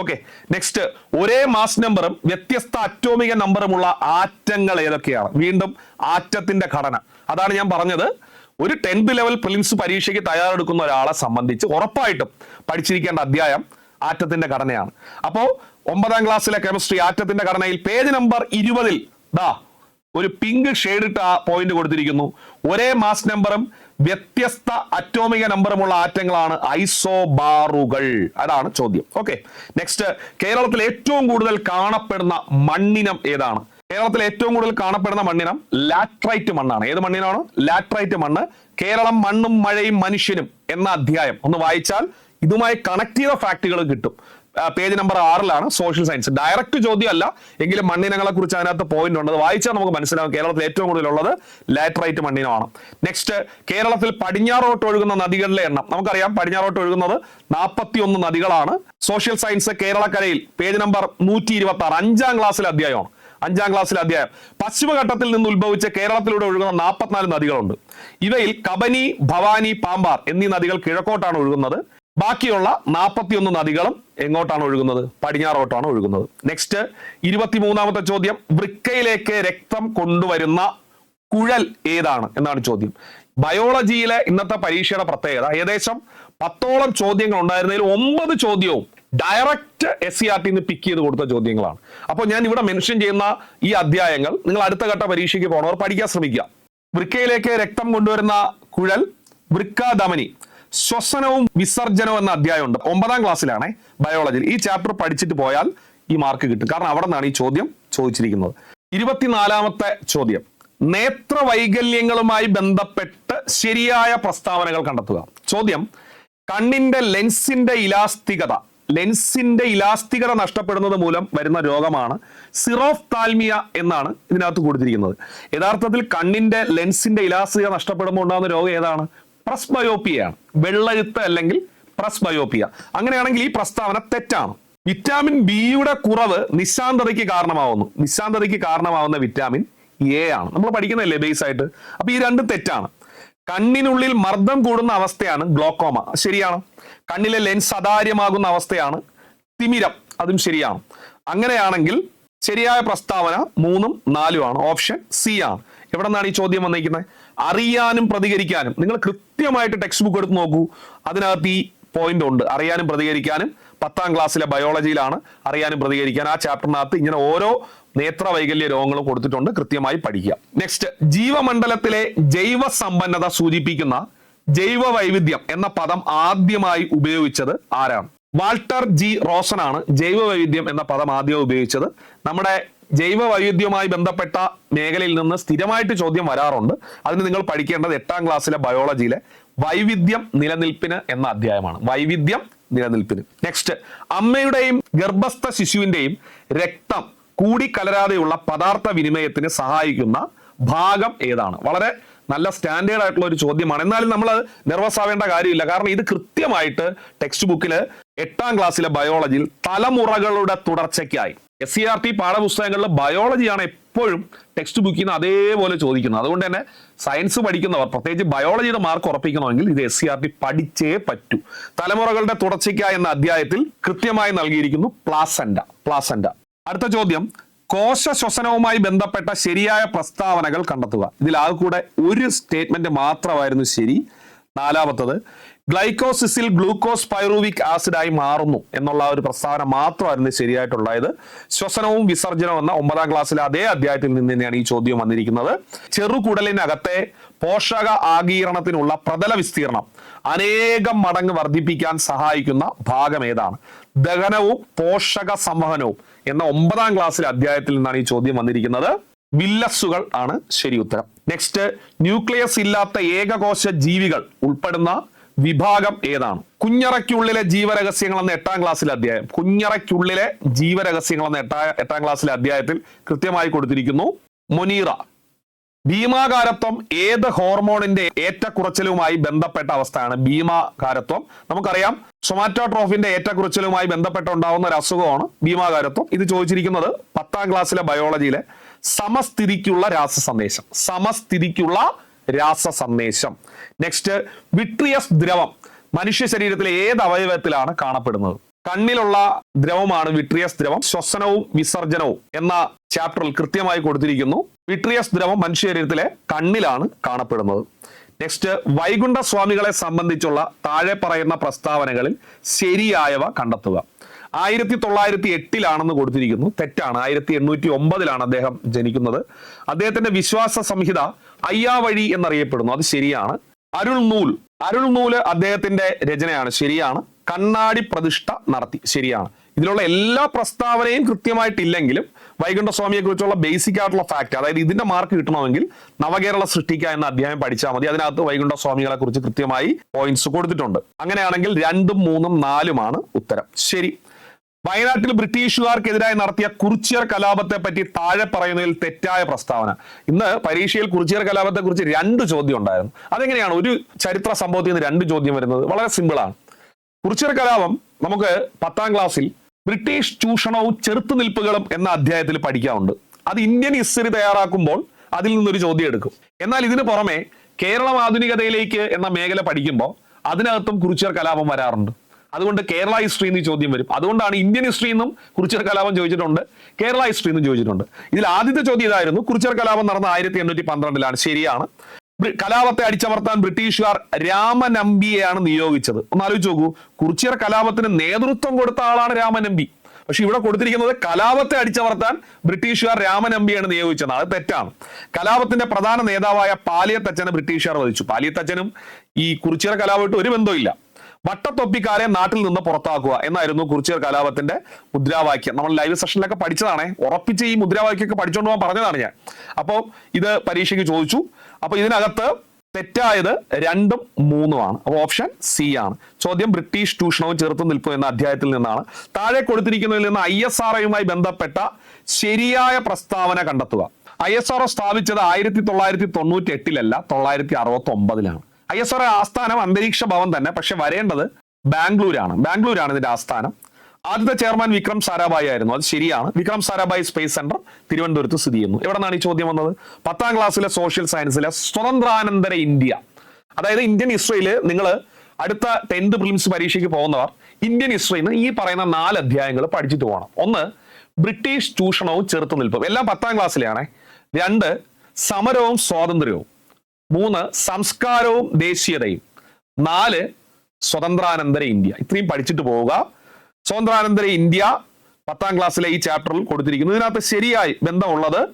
ഓക്കെ നെക്സ്റ്റ് ഒരേ മാസ് നമ്പറും വ്യത്യസ്ത അറ്റോമിക നമ്പറുമുള്ള ആറ്റങ്ങൾ ഏതൊക്കെയാണ്? വീണ്ടും ആറ്റത്തിന്റെ ഘടന. അതാണ് ഞാൻ പറഞ്ഞത്. ഒരു ടെൻത്ത് ലെവൽ പ്രിലിംസ് പരീക്ഷയ്ക്ക് തയ്യാറെടുക്കുന്ന ഒരാളെ സംബന്ധിച്ച് ഉറപ്പായിട്ടും പഠിച്ചിരിക്കേണ്ട അധ്യായം ആറ്റത്തിന്റെ ഘടനയാണ്. അപ്പോ ഒമ്പതാം ക്ലാസ്സിലെ കെമിസ്ട്രി ആറ്റത്തിന്റെ ഘടനയിൽ പേജ് നമ്പർ ഇരുപതിൽ ദാ ഒരു പിങ്ക് ഷെയ്ഡിട്ട് പോയിന്റ് കൊടുത്തിരിക്കുന്നു. ഒരേ മാസ് നമ്പറും വ്യത്യസ്ത അറ്റോമിക നമ്പറുമുള്ള ആറ്റങ്ങളാണ് ഐസോബാറുകൾ. അതാണ് ചോദ്യം. ഓക്കെ നെക്സ്റ്റ് കേരളത്തിൽ ഏറ്റവും കൂടുതൽ കാണപ്പെടുന്ന മണ്ണിനം ഏതാണ്? കേരളത്തിൽ ഏറ്റവും കൂടുതൽ കാണപ്പെടുന്ന മണ്ണിനം ലാട്രൈറ്റ് മണ്ണാണ്. ഏത് മണ്ണിനാണ്? ലാട്രൈറ്റ് മണ്ണ്. കേരളം മണ്ണും മഴയും മനുഷ്യനും എന്ന അധ്യായം. ഒന്ന് വായിച്ചാൽ ഇതുമായി കണക്ട് ചെയ്ത ഫാക്ടുകൾ കിട്ടും. പേജ് നമ്പർ ആറിലാണ് സോഷ്യൽ സയൻസ് ഡയറക്റ്റ് ചോദ്യമല്ല എങ്കിലും മണ്ണിനങ്ങളെ കുറിച്ച് അതിനകത്ത് പോയിന്റ് ഉണ്ട്. അത് വായിച്ചാൽ നമുക്ക് മനസ്സിലാവും കേരളത്തിൽ ഏറ്റവും കൂടുതലുള്ളത് ലാറ്ററൈറ്റ് മണ്ണിനമാണ്. നെക്സ്റ്റ് കേരളത്തിൽ പടിഞ്ഞാറോട്ട് ഒഴുകുന്ന നദികളിലെ എണ്ണം. നമുക്കറിയാം പടിഞ്ഞാറോട്ട് ഒഴുകുന്നത് നാൽപ്പത്തി ഒന്ന് നദികളാണ്. സോഷ്യൽ സയൻസ് കേരളക്കരയിൽ പേജ് നമ്പർ നൂറ്റി ഇരുപത്തി ആറ് അഞ്ചാം ക്ലാസ്സിലെ അധ്യായമാണ്. അഞ്ചാം ക്ലാസ്സിലെ അധ്യായം. പശ്ചിമഘട്ടത്തിൽ നിന്ന് ഉത്ഭവിച്ച കേരളത്തിലൂടെ ഒഴുകുന്ന നാൽപ്പത്തിനാല് നദികളുണ്ട്. ഇവയിൽ കബനി ഭവാനി പാമ്പാർ എന്നീ നദികൾ കിഴക്കോട്ടാണ് ഒഴുകുന്നത്. ബാക്കിയുള്ള നാൽപ്പത്തിയൊന്ന് നദികളും എങ്ങോട്ടാണ് ഒഴുകുന്നത്? പടിഞ്ഞാറോട്ടാണ് ഒഴുകുന്നത്. നെക്സ്റ്റ് ഇരുപത്തിമൂന്നാമത്തെ ചോദ്യം. വൃക്കയിലേക്ക് രക്തം കൊണ്ടുവരുന്ന കുഴൽ ഏതാണ് എന്നാണ് ചോദ്യം. ബയോളജിയിലെ ഇന്നത്തെ പരീക്ഷയുടെ പ്രത്യേകത ഏകദേശം പത്തോളം ചോദ്യങ്ങൾ ഉണ്ടായിരുന്നതിൽ ഒമ്പത് ചോദ്യവും direct S C R T pick ചെയ്ത് കൊടുത്ത ചോദ്യങ്ങളാണ്. അപ്പോൾ ഞാൻ ഇവിടെ മെൻഷൻ ചെയ്യുന്ന ഈ അധ്യായങ്ങൾ നിങ്ങൾ അടുത്ത ഘട്ട പരീക്ഷയ്ക്ക് പോകണവർ പഠിക്കാൻ ശ്രമിക്കുക. വൃക്കയിലേക്ക് രക്തം കൊണ്ടുവരുന്ന കുഴൽ വൃക്കാധമനി ശ്വസനവും വിസർജനവും എന്ന അധ്യായമുണ്ട്. ഒമ്പതാം ക്ലാസ്സിലാണ് ബയോളജിയിൽ ഈ ചാപ്റ്റർ പഠിച്ചിട്ട് പോയാൽ ഈ മാർക്ക് കിട്ടും. കാരണം അവിടെ നിന്നാണ് ഈ ചോദ്യം ചോദിച്ചിരിക്കുന്നത്. ഇരുപത്തിനാലാമത്തെ ചോദ്യം. നേത്രവൈകല്യങ്ങളുമായി ബന്ധപ്പെട്ട് ശരിയായ പ്രസ്താവനകൾ കണ്ടെത്തുക. ചോദ്യം കണ്ണിന്റെ ലെൻസിന്റെ ഇലാസ്തികത. ലെൻസിന്റെ ഇലാസ്തികത നഷ്ടപ്പെടുന്നത് മൂലം വരുന്ന രോഗമാണ് സിറോഫ് താൽമിയ എന്നാണ് ഇതിനകത്ത് കൊടുത്തിരിക്കുന്നത്. യഥാർത്ഥത്തിൽ കണ്ണിന്റെ ലെൻസിന്റെ ഇലാസ്തികത നഷ്ടപ്പെടുമ്പോൾ ഉണ്ടാകുന്ന രോഗം ഏതാണ്? പ്രസ്ബയോപ്പിയാണ് വെള്ളഴുത്ത് അല്ലെങ്കിൽ പ്രസ്ബയോപ്പിയ. അങ്ങനെയാണെങ്കിൽ ഈ പ്രസ്താവന തെറ്റാണ്. വിറ്റാമിൻ ബിയുടെ കുറവ് നിശാന്തതയ്ക്ക് കാരണമാവുന്നു. നിശാന്തതയ്ക്ക് കാരണമാവുന്ന വിറ്റാമിൻ എ ആണ്. നമ്മൾ പഠിക്കുന്നതല്ലേ ബേസ് ആയിട്ട്? അപ്പൊ ഈ രണ്ട് തെറ്റാണ്. കണ്ണിനുള്ളിൽ മർദ്ദം കൂടുന്ന അവസ്ഥയാണ് ഗ്ലോക്കോമ ശരിയാണ്? കണ്ണിലെ ലെൻസ് അതാര്യമാകുന്ന അവസ്ഥയാണ് തിമിരം. അതും ശരിയാണ്. അങ്ങനെയാണെങ്കിൽ ശരിയായ പ്രസ്താവന മൂന്നും നാലും ആണ്. ഓപ്ഷൻ സി ആണ്. എവിടെ നിന്നാണ് ഈ ചോദ്യം വന്നിരിക്കുന്നത്? അറിയാനും പ്രതികരിക്കാനും. നിങ്ങൾ കൃത്യമായിട്ട് ടെക്സ്റ്റ് ബുക്ക് എടുത്ത് നോക്കൂ. അതിനകത്ത് ഈ പോയിന്റ് ഉണ്ട്. അറിയാനും പ്രതികരിക്കാനും. പത്താം ക്ലാസ്സിലെ ബയോളജിയിലാണ് അറിയാനും പ്രതികരിക്കാൻ. ആ ചാപ്റ്ററിനകത്ത് ഇങ്ങനെ ഓരോ നേത്രവൈകല്യ രോഗങ്ങളും കൊടുത്തിട്ടുണ്ട്. കൃത്യമായി പഠിക്കുക. നെക്സ്റ്റ് ജീവമണ്ഡലത്തിലെ ജൈവ സമ്പന്നത സൂചിപ്പിക്കുന്ന ജൈവ വൈവിധ്യം എന്ന പദം ആദ്യമായി ഉപയോഗിച്ചത് ആരാണ്? വാൾട്ടർ ജി റോസനാണ് ജൈവ വൈവിധ്യം എന്ന പദം ആദ്യം ഉപയോഗിച്ചത്. നമ്മുടെ ജൈവ വൈവിധ്യവുമായി ബന്ധപ്പെട്ട മേഖലയിൽ നിന്ന് സ്ഥിരമായിട്ട് ചോദ്യം വരാറുണ്ട്. അതിന് നിങ്ങൾ പഠിക്കേണ്ടത് എട്ടാം ക്ലാസ്സിലെ ബയോളജിയിലെ വൈവിധ്യം നിലനിൽപ്പിന് എന്ന അധ്യായമാണ്. വൈവിധ്യം നിലനിൽപ്പിന്. നെക്സ്റ്റ് അമ്മയുടെയും ഗർഭസ്ഥ ശിശുവിന്റെയും രക്തം കൂടിക്കലരാതെയുള്ള പദാർത്ഥ വിനിമയത്തിന് സഹായിക്കുന്ന ഭാഗം ഏതാണ്? വളരെ നല്ല സ്റ്റാൻഡേർഡ് ആയിട്ടുള്ള ഒരു ചോദ്യമാണ്. എന്നാലും നമ്മൾ നെർവസ് ആവേണ്ട കാര്യമില്ല. കാരണം ഇത് കൃത്യമായിട്ട് ടെക്സ്റ്റ് ബുക്കിൽ എട്ടാം ക്ലാസ്സിലെ ബയോളജിയിൽ തലമുറകളുടെ തുടർച്ചയ്ക്കായി എസ് സി ആർ ടി പാഠപുസ്തകങ്ങളിൽ ബയോളജിയാണ് എപ്പോഴും ടെക്സ്റ്റ് ബുക്കിൽ നിന്ന് അതേപോലെ ചോദിക്കുന്നത്. അതുകൊണ്ട് തന്നെ സയൻസ് പഠിക്കുന്നവർ പ്രത്യേകിച്ച് ബയോളജിയുടെ മാർക്ക് ഉറപ്പിക്കണമെങ്കിൽ ഇത് എസ് സി ആർ ടി പഠിച്ചേ പറ്റൂ. തലമുറകളുടെ തുടർച്ചയ്ക്ക എന്ന അധ്യായത്തിൽ കൃത്യമായി നൽകിയിരിക്കുന്നു പ്ലാസൻഡ പ്ലാസൻഡ അടുത്ത ചോദ്യം കോശ ശ്വസനവുമായി ബന്ധപ്പെട്ട ശരിയായ പ്രസ്താവനകൾ കണ്ടെത്തുക. ഇതിൽ ആകെ കൂടെ ഒരു സ്റ്റേറ്റ്മെന്റ് മാത്രമായിരുന്നു ശരി. നാലാമത്തത് ഗ്ലൈക്കോസിസിൽ ഗ്ലൂക്കോസ് പൈറൂവിക് ആസിഡായി മാറുന്നു എന്നുള്ള ഒരു പ്രസ്താവന മാത്രമായിരുന്നു ശരിയായിട്ടുണ്ടായത്. ശ്വസനവും വിസർജനവും എന്ന ഒമ്പതാം ക്ലാസ്സിലെ അതേ അധ്യായത്തിൽ നിന്ന് തന്നെയാണ് ഈ ചോദ്യം വന്നിരിക്കുന്നത്. ചെറുകുടലിനകത്തെ പോഷക ആകീരണത്തിനുള്ള പ്രതല വിസ്തീർണം അനേകം മടങ്ങ് വർദ്ധിപ്പിക്കാൻ സഹായിക്കുന്ന ഭാഗം ഏതാണ്? ദഹനവും പോഷക സംവഹനവും എന്ന ഒമ്പതാം ക്ലാസ്സിലെ അധ്യായത്തിൽ നിന്നാണ് ഈ ചോദ്യം വന്നിരിക്കുന്നത്. വില്ലസുകൾ ആണ് ശരി ഉത്തരം. നെക്സ്റ്റ് ന്യൂക്ലിയസ് ഇല്ലാത്ത ഏകകോശ ജീവികൾ ഉൾപ്പെടുന്ന വിഭാഗം ഏതാണ്? കുഞ്ഞറയ്ക്കുള്ളിലെ ജീവരഹസ്യങ്ങൾ എന്ന എട്ടാം ക്ലാസ്സിലെ അധ്യായം. കുഞ്ഞറയ്ക്കുള്ളിലെ ജീവരഹസ്യങ്ങൾ എന്ന എട്ടാ എട്ടാം ക്ലാസ്സിലെ അധ്യായത്തിൽ കൃത്യമായി കൊടുത്തിരിക്കുന്നു. മൊനീറ. ഭീമാകാരത്വം ഏത് ഹോർമോണിന്റെ ഏറ്റക്കുറച്ചിലുമായി ബന്ധപ്പെട്ട അവസ്ഥയാണ്? ഭീമാകാരത്വം. നമുക്കറിയാം സൊമാറ്റോട്രോഫിന്റെ ഏറ്റക്കുറച്ചിലുമായി ബന്ധപ്പെട്ട് ഉണ്ടാവുന്ന ഒരു അസുഖമാണ് ഭീമാകാരത്വം. ഇത് ചോദിച്ചിരിക്കുന്നത് പത്താം ക്ലാസ്സിലെ ബയോളജിയിലെ സമസ്ഥിതിക്കുള്ള രാസ സന്ദേശം സമസ്ഥിതിക്കുള്ള രാസ സന്ദേശം നെക്സ്റ്റ് വിട്രിയസ് ദ്രവം. മനുഷ്യ ശരീരത്തിലെ ഏത് അവയവത്തിലാണ് കാണപ്പെടുന്നത്? കണ്ണിലുള്ള ദ്രവമാണ് വിട്രിയസ് ദ്രവം. ശ്വസനവും വിസർജനവും എന്ന ചാപ്റ്ററിൽ കൃത്യമായി കൊടുത്തിരിക്കുന്നു. വിട്രിയസ് ദ്രവം മനുഷ്യ ശരീരത്തിലെ കണ്ണിലാണ് കാണപ്പെടുന്നത്. നെക്സ്റ്റ് വൈകുണ്ഠ സ്വാമികളെ സംബന്ധിച്ചുള്ള താഴെ പറയുന്ന പ്രസ്താവനകളിൽ ശരിയായവ കണ്ടെത്തുക. ആയിരത്തി തൊള്ളായിരത്തി എട്ടിലാണെന്ന് കൊടുത്തിരിക്കുന്നു. തെറ്റാണ്. ആയിരത്തി എണ്ണൂറ്റി ഒമ്പതിലാണ് അദ്ദേഹം ജനിക്കുന്നത്. അദ്ദേഹത്തിന്റെ വിശ്വാസ സംഹിത അയ്യാവഴി എന്നറിയപ്പെടുന്നു. അത് ശരിയാണ്. അരുൾ നൂൽ അരുൾ നൂൽ അദ്ദേഹത്തിന്റെ രചനയാണ്. ശരിയാണ്. കണ്ണാടി പ്രതിഷ്ഠ നടത്തി. ശരിയാണ്. ഇതിലുള്ള എല്ലാ പ്രസ്താവനയും കൃത്യമായിട്ടില്ലെങ്കിലും വൈകുണ്ഠസ്വാമിയെ കുറിച്ചുള്ള ബേസിക് ആയിട്ടുള്ള ഫാക്ട് അതായത് ഇതിന്റെ മാർക്ക് കിട്ടണമെങ്കിൽ നവകേരള സൃഷ്ടിക്കുക എന്ന അധ്യായം പഠിച്ചാൽ മതി. അതിനകത്ത് വൈകുണ്ഠസ്വാമികളെ കുറിച്ച് കൃത്യമായി പോയിന്റ്സ് കൊടുത്തിട്ടുണ്ട്. അങ്ങനെയാണെങ്കിൽ രണ്ടും മൂന്നും നാലുമാണ് ഉത്തരം. ശരി. വയനാട്ടിൽ ബ്രിട്ടീഷുകാർക്കെതിരായി നടത്തിയ കുറിച്യർ കലാപത്തെ പറ്റി താഴെ പറയുന്നതിൽ തെറ്റായ പ്രസ്താവന. ഇന്ന് പരീക്ഷയിൽ കുറിച്യർ കലാപത്തെ കുറിച്ച് രണ്ട് ചോദ്യം ഉണ്ടായിരുന്നു. അതെങ്ങനെയാണ് ഒരു ചരിത്ര സംഭവത്തിൽ നിന്ന് രണ്ട് ചോദ്യം വരുന്നത്? വളരെ സിമ്പിളാണ് കുറിച്യർ കലാപം നമുക്ക് പത്താം ക്ലാസ്സിൽ ബ്രിട്ടീഷ് ചൂഷണവും ചെറുത്തുനിൽപ്പുകളും എന്ന അധ്യായത്തിൽ പഠിക്കാറുണ്ട് അത് ഇന്ത്യൻ ഹിസ്റ്ററി തയ്യാറാക്കുമ്പോൾ അതിൽ നിന്നൊരു ചോദ്യം എടുക്കും. എന്നാൽ ഇതിനു പുറമെ കേരളം ആധുനികതയിലേക്ക് എന്ന മേഖല പഠിക്കുമ്പോൾ അതിനകത്തും കുറിച്യർ കലാപം വരാറുണ്ട്. അതുകൊണ്ട് കേരള ഹിസ്റ്ററി എന്ന് ചോദ്യം വരും. അതുകൊണ്ടാണ് ഇന്ത്യൻ ഹിസ്റ്ററി എന്നും കുറിച്ചർ കലാപം ചോദിച്ചിട്ടുണ്ട്. കേരള ഹിസ്റ്ററി എന്നും ചോദിച്ചിട്ടുണ്ട്. ഇതിൽ ആദ്യത്തെ ചോദ്യം ഇതായിരുന്നു. കുറിച്ചർ കലാപം നടന്ന ആയിരത്തി എണ്ണൂറ്റി പന്ത്രണ്ടിലാണ് ശരിയാണ് കലാപത്തെ അടിച്ചമർത്താൻ ബ്രിട്ടീഷുകാർ രാമനമ്പിയെയാണ് നിയോഗിച്ചത്. ഒന്ന് ആലോചിച്ച് നോക്കൂ. കുറിച്ചർ കലാപത്തിന് നേതൃത്വം കൊടുത്ത ആളാണ് രാമനമ്പി. പക്ഷെ ഇവിടെ കൊടുത്തിരിക്കുന്നത് കലാപത്തെ അടിച്ചമർത്താൻ ബ്രിട്ടീഷുകാർ രാമനമ്പിയാണ് നിയോഗിച്ചത്. അത് തെറ്റാണ്. കലാപത്തിന്റെ പ്രധാന നേതാവായ പാലിയത്തച്ഛനെ ബ്രിട്ടീഷുകാർ വധിച്ചു. പാലിയത്തച്ഛനും ഈ കുറിച്ചിയർ കലാപമായിട്ട് ഒരു ബന്ധമില്ല വട്ടത്തൊപ്പിക്കാരെ നാട്ടിൽ നിന്ന് പുറത്താക്കുക എന്നായിരുന്നു കുറിച്ചിയർ കലാപത്തിന്റെ മുദ്രാവാക്യം. നമ്മൾ ലൈവ് സെഷനിലൊക്കെ പഠിച്ചതാണേ. ഉറപ്പിച്ച് ഈ മുദ്രാവാക്യമൊക്കെ പഠിച്ചുകൊണ്ട് പോകാൻ പറഞ്ഞതാണ് ഞാൻ. അപ്പോൾ ഇത് പരീക്ഷയ്ക്ക് ചോദിച്ചു. അപ്പോൾ ഇതിനകത്ത് തെറ്റായത് രണ്ടും മൂന്നുമാണ് അപ്പോൾ ഓപ്ഷൻ സി ആണ്. ചോദ്യം ബ്രിട്ടീഷ് ചൂഷണവും ചെറുത്തു നിൽപ്പും എന്ന അധ്യായത്തിൽ നിന്നാണ്. താഴെ കൊടുത്തിരിക്കുന്നതിൽ നിന്ന് ഐ എസ് ആർ ബന്ധപ്പെട്ട ശരിയായ പ്രസ്താവന കണ്ടെത്തുക. ഐ എസ് ആർ സ്ഥാപിച്ചത് ആയിരത്തി തൊള്ളായിരത്തി തൊണ്ണൂറ്റി എട്ടിലല്ല തൊള്ളായിരത്തി അറുപത്തി ഒമ്പതിലാണ് ഐ എസ് ആർ ആസ്ഥാനം അന്തരീക്ഷ ഭവൻ തന്നെ പക്ഷെ വരേണ്ടത് ബാംഗ്ലൂരാണ്. ബാംഗ്ലൂരാണ് ഇതിന്റെ ആസ്ഥാനം. ആദ്യത്തെ ചെയർമാൻ വിക്രം സാരാഭായി ആയിരുന്നു. അത് ശരിയാണ്. വിക്രം സാരാഭായി സ്പേസ് സെന്റർ തിരുവനന്തപുരത്ത് സ്ഥിതി ചെയ്യുന്നു. എവിടെ നിന്നാണ് ഈ ചോദ്യം വന്നത്? പത്താം ക്ലാസ്സിലെ സോഷ്യൽ സയൻസിലെ സ്വതന്ത്രാനന്തര ഇന്ത്യ. അതായത് ഇന്ത്യൻ ഹിസ്റ്ററിയിൽ നിങ്ങൾ അടുത്ത ടെൻത്ത് പ്രിലിംസ് പരീക്ഷയ്ക്ക് പോകുന്നവർ ഇന്ത്യൻ ഹിസ്റ്ററിയിൽ നിന്ന് ഈ പറയുന്ന നാല് അധ്യായങ്ങൾ പഠിച്ചിട്ട് പോകണം. ഒന്ന് ബ്രിട്ടീഷ് ചൂഷണവും ചെറുത്തുനിൽപ്പും എല്ലാം പത്താം ക്ലാസ്സിലെയാണേ. രണ്ട് സമരവും സ്വാതന്ത്ര്യവും. മൂന്ന് സംസ്കാരവും ദേശീയതയും. നാല് സ്വതന്ത്രാനന്തര ഇന്ത്യ. ഇത്രയും പഠിച്ചിട്ട് പോവുക. സ്വതന്ത്രാനന്തര ഇന്ത്യ പത്താം ക്ലാസ്സിലെ ഈ ചാപ്റ്ററിൽ കൊടുത്തിരിക്കുന്നു. ഇതിനകത്ത് ശരിയായി ബന്ധമുള്ളത്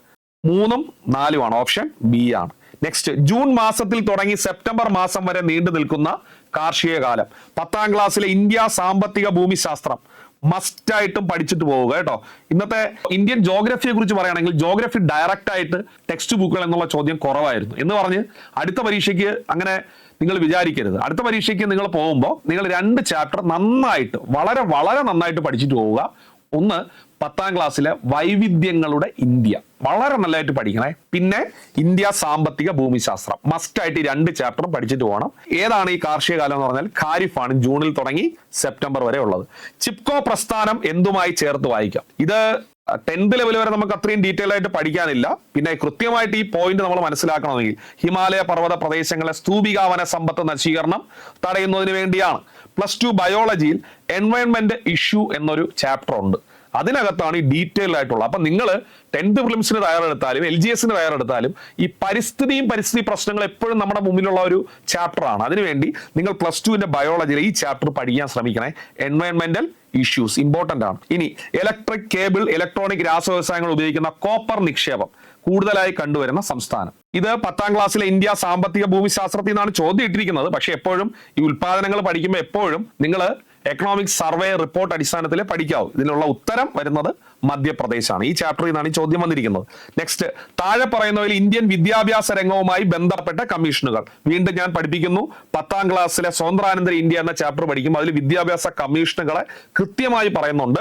മൂന്നും നാലുമാണ് ഓപ്ഷൻ ബി ആണ്. നെക്സ്റ്റ് ജൂൺ മാസത്തിൽ തുടങ്ങി സെപ്റ്റംബർ മാസം വരെ നീണ്ടു നിൽക്കുന്ന കാർഷിക കാലം. പത്താം ക്ലാസ്സിലെ ഇന്ത്യ സാമ്പത്തിക ഭൂമിശാസ്ത്രം. മസ്റ്റ് ആയിട്ടും പഠിച്ചിട്ട് പോവുക കേട്ടോ. ഇന്നത്തെ ഇന്ത്യൻ ജോഗ്രഫിയെ കുറിച്ച് പറയുകയാണെങ്കിൽ ജോഗ്രഫി ഡയറക്റ്റ് ആയിട്ട് ടെക്സ്റ്റ് ബുക്കുകൾ എന്നുള്ള ചോദ്യം കുറവായിരുന്നു. എന്ന് പറഞ്ഞ് അടുത്ത പരീക്ഷയ്ക്ക് അങ്ങനെ നിങ്ങൾ വിചാരിക്കരുത്. അടുത്ത പരീക്ഷയ്ക്ക് നിങ്ങൾ പോകുമ്പോൾ നിങ്ങൾ രണ്ട് ചാപ്റ്റർ നന്നായിട്ട് വളരെ വളരെ നന്നായിട്ട് പഠിച്ചിട്ട് പോവുക. ഒന്ന് പത്താം ക്ലാസ്സിലെ വൈവിധ്യങ്ങളുടെ ഇന്ത്യ. വളരെ നല്ലതായിട്ട് പഠിക്കണേ. പിന്നെ ഇന്ത്യ സാമ്പത്തിക ഭൂമിശാസ്ത്രം. മസ്റ്റ് ആയിട്ട് രണ്ട് ചാപ്റ്ററും പഠിച്ചിട്ട് പോകണം. ഏതാണ് ഈ കാർഷിക കാലം എന്ന് പറഞ്ഞാൽ ഖാരിഫാണ് ജൂണിൽ തുടങ്ങി സെപ്റ്റംബർ വരെ ഉള്ളത്. ചിപ്കോ പ്രസ്ഥാനം എന്തുമായി ചേർത്ത് വായിക്കാം. ഇത് ടെൻത്ത് ലെവൽ വരെ നമുക്ക് അത്രയും ഡീറ്റെയിൽ ആയിട്ട് പഠിക്കാനില്ല. പിന്നെ കൃത്യമായിട്ട് ഈ പോയിന്റ് നമ്മൾ മനസ്സിലാക്കണമെങ്കിൽ ഹിമാലയ പർവത പ്രദേശങ്ങളെ സ്തൂപികാവന സമ്പത്ത് നശീകരണം തടയുന്നതിന് വേണ്ടിയാണ്. പ്ലസ് ടു ബയോളജിയിൽ എൻവയൺമെന്റ് ഇഷ്യൂ എന്നൊരു ചാപ്റ്റർ ഉണ്ട്. അതിനകത്താണ് ഈ ഡീറ്റെയിൽ ആയിട്ടുള്ളത് അപ്പൊ നിങ്ങൾ ടെൻത്ത് പ്രിലിംസിന് തയ്യാറെടുത്താലും എൽ ജി എസിന് തയ്യാറെടുത്താലും ഈ പരിസ്ഥിതിയും പരിസ്ഥിതി പ്രശ്നങ്ങൾ എപ്പോഴും നമ്മുടെ മുമ്പിലുള്ള ഒരു ചാപ്റ്റർ ആണ്. അതിനുവേണ്ടി നിങ്ങൾ പ്ലസ് ടുവിന്റെ ബയോളജിയിൽ ഈ ചാപ്റ്റർ പഠിക്കാൻ ശ്രമിക്കണേ. എൻവയൺമെന്റൽ ഇഷ്യൂസ് ഇമ്പോർട്ടന്റ് ആണ്. ഇനി ഇലക്ട്രിക് കേബിൾ ഇലക്ട്രോണിക് രാസവ്യവസായങ്ങൾ ഉപയോഗിക്കുന്ന കോപ്പർ നിക്ഷേപം കൂടുതലായി കണ്ടുവരുന്ന സംസ്ഥാനം. ഇത് പത്താം ക്ലാസ്സിലെ ഇന്ത്യ സാമ്പത്തിക ഭൂമിശാസ്ത്രത്തിൽ നിന്നാണ് ചോദ്യം ഇട്ടിരിക്കുന്നത്. പക്ഷേ എപ്പോഴും ഈ ഉൽപാദനങ്ങൾ പഠിക്കുമ്പോൾ എപ്പോഴും നിങ്ങൾ എക്കണോമിക് സർവേ റിപ്പോർട്ട് അടിസ്ഥാനത്തിൽ പഠിക്കാവൂ. ഇതിനുള്ള ഉത്തരം വരുന്നത് മധ്യപ്രദേശാണ്. ഈ ചാപ്റ്ററിൽ നിന്നാണ് ഈ ചോദ്യം വന്നിരിക്കുന്നത്. നെക്സ്റ്റ് താഴെ പറയുന്നതിൽ ഇന്ത്യൻ വിദ്യാഭ്യാസ രംഗവുമായി ബന്ധപ്പെട്ട കമ്മീഷനുകൾ വീണ്ടും ഞാൻ പഠിപ്പിക്കുന്നു പത്താം ക്ലാസ്സിലെ സ്വതന്ത്രാനന്തര ഇന്ത്യ എന്ന ചാപ്റ്റർ പഠിക്കും അതിൽ വിദ്യാഭ്യാസ കമ്മീഷനുകളെ കൃത്യമായി പറയുന്നുണ്ട്.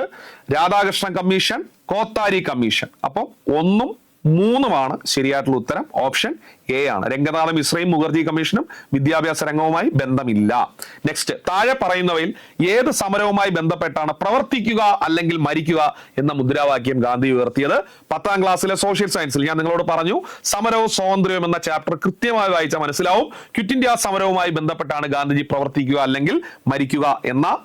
രാധാകൃഷ്ണൻ കമ്മീഷൻ കോത്താരി കമ്മീഷൻ അപ്പം ഒന്നും മൂന്നുമാണ് ശരിയായിട്ടുള്ള ഉത്തരം. ഓപ്ഷൻ എ ആണ്. രംഗനാഥം ഇസ്രൈം മുഖർജി കമ്മീഷനും വിദ്യാഭ്യാസ രംഗവുമായി ബന്ധമില്ല. നെക്സ്റ്റ് താഴെ പറയുന്നവയിൽ ഏത് സമരവുമായി ബന്ധപ്പെട്ടാണ് പ്രവർത്തിക്കുക അല്ലെങ്കിൽ മരിക്കുക എന്ന മുദ്രാവാക്യം ഗാന്ധി ഉയർത്തിയത്? പത്താം ക്ലാസ്സിലെ സോഷ്യൽ സയൻസിൽ ഞാൻ നിങ്ങളോട് പറഞ്ഞു സമരവും സ്വാതന്ത്ര്യവും എന്ന ചാപ്റ്റർ കൃത്യമായി വായിച്ചാൽ മനസ്സിലാവും. ക്വിറ്റ് ഇന്ത്യ സമരവുമായി ബന്ധപ്പെട്ടാണ് ഗാന്ധിജി പ്രവർത്തിക്കുക അല്ലെങ്കിൽ മരിക്കുക എന്ന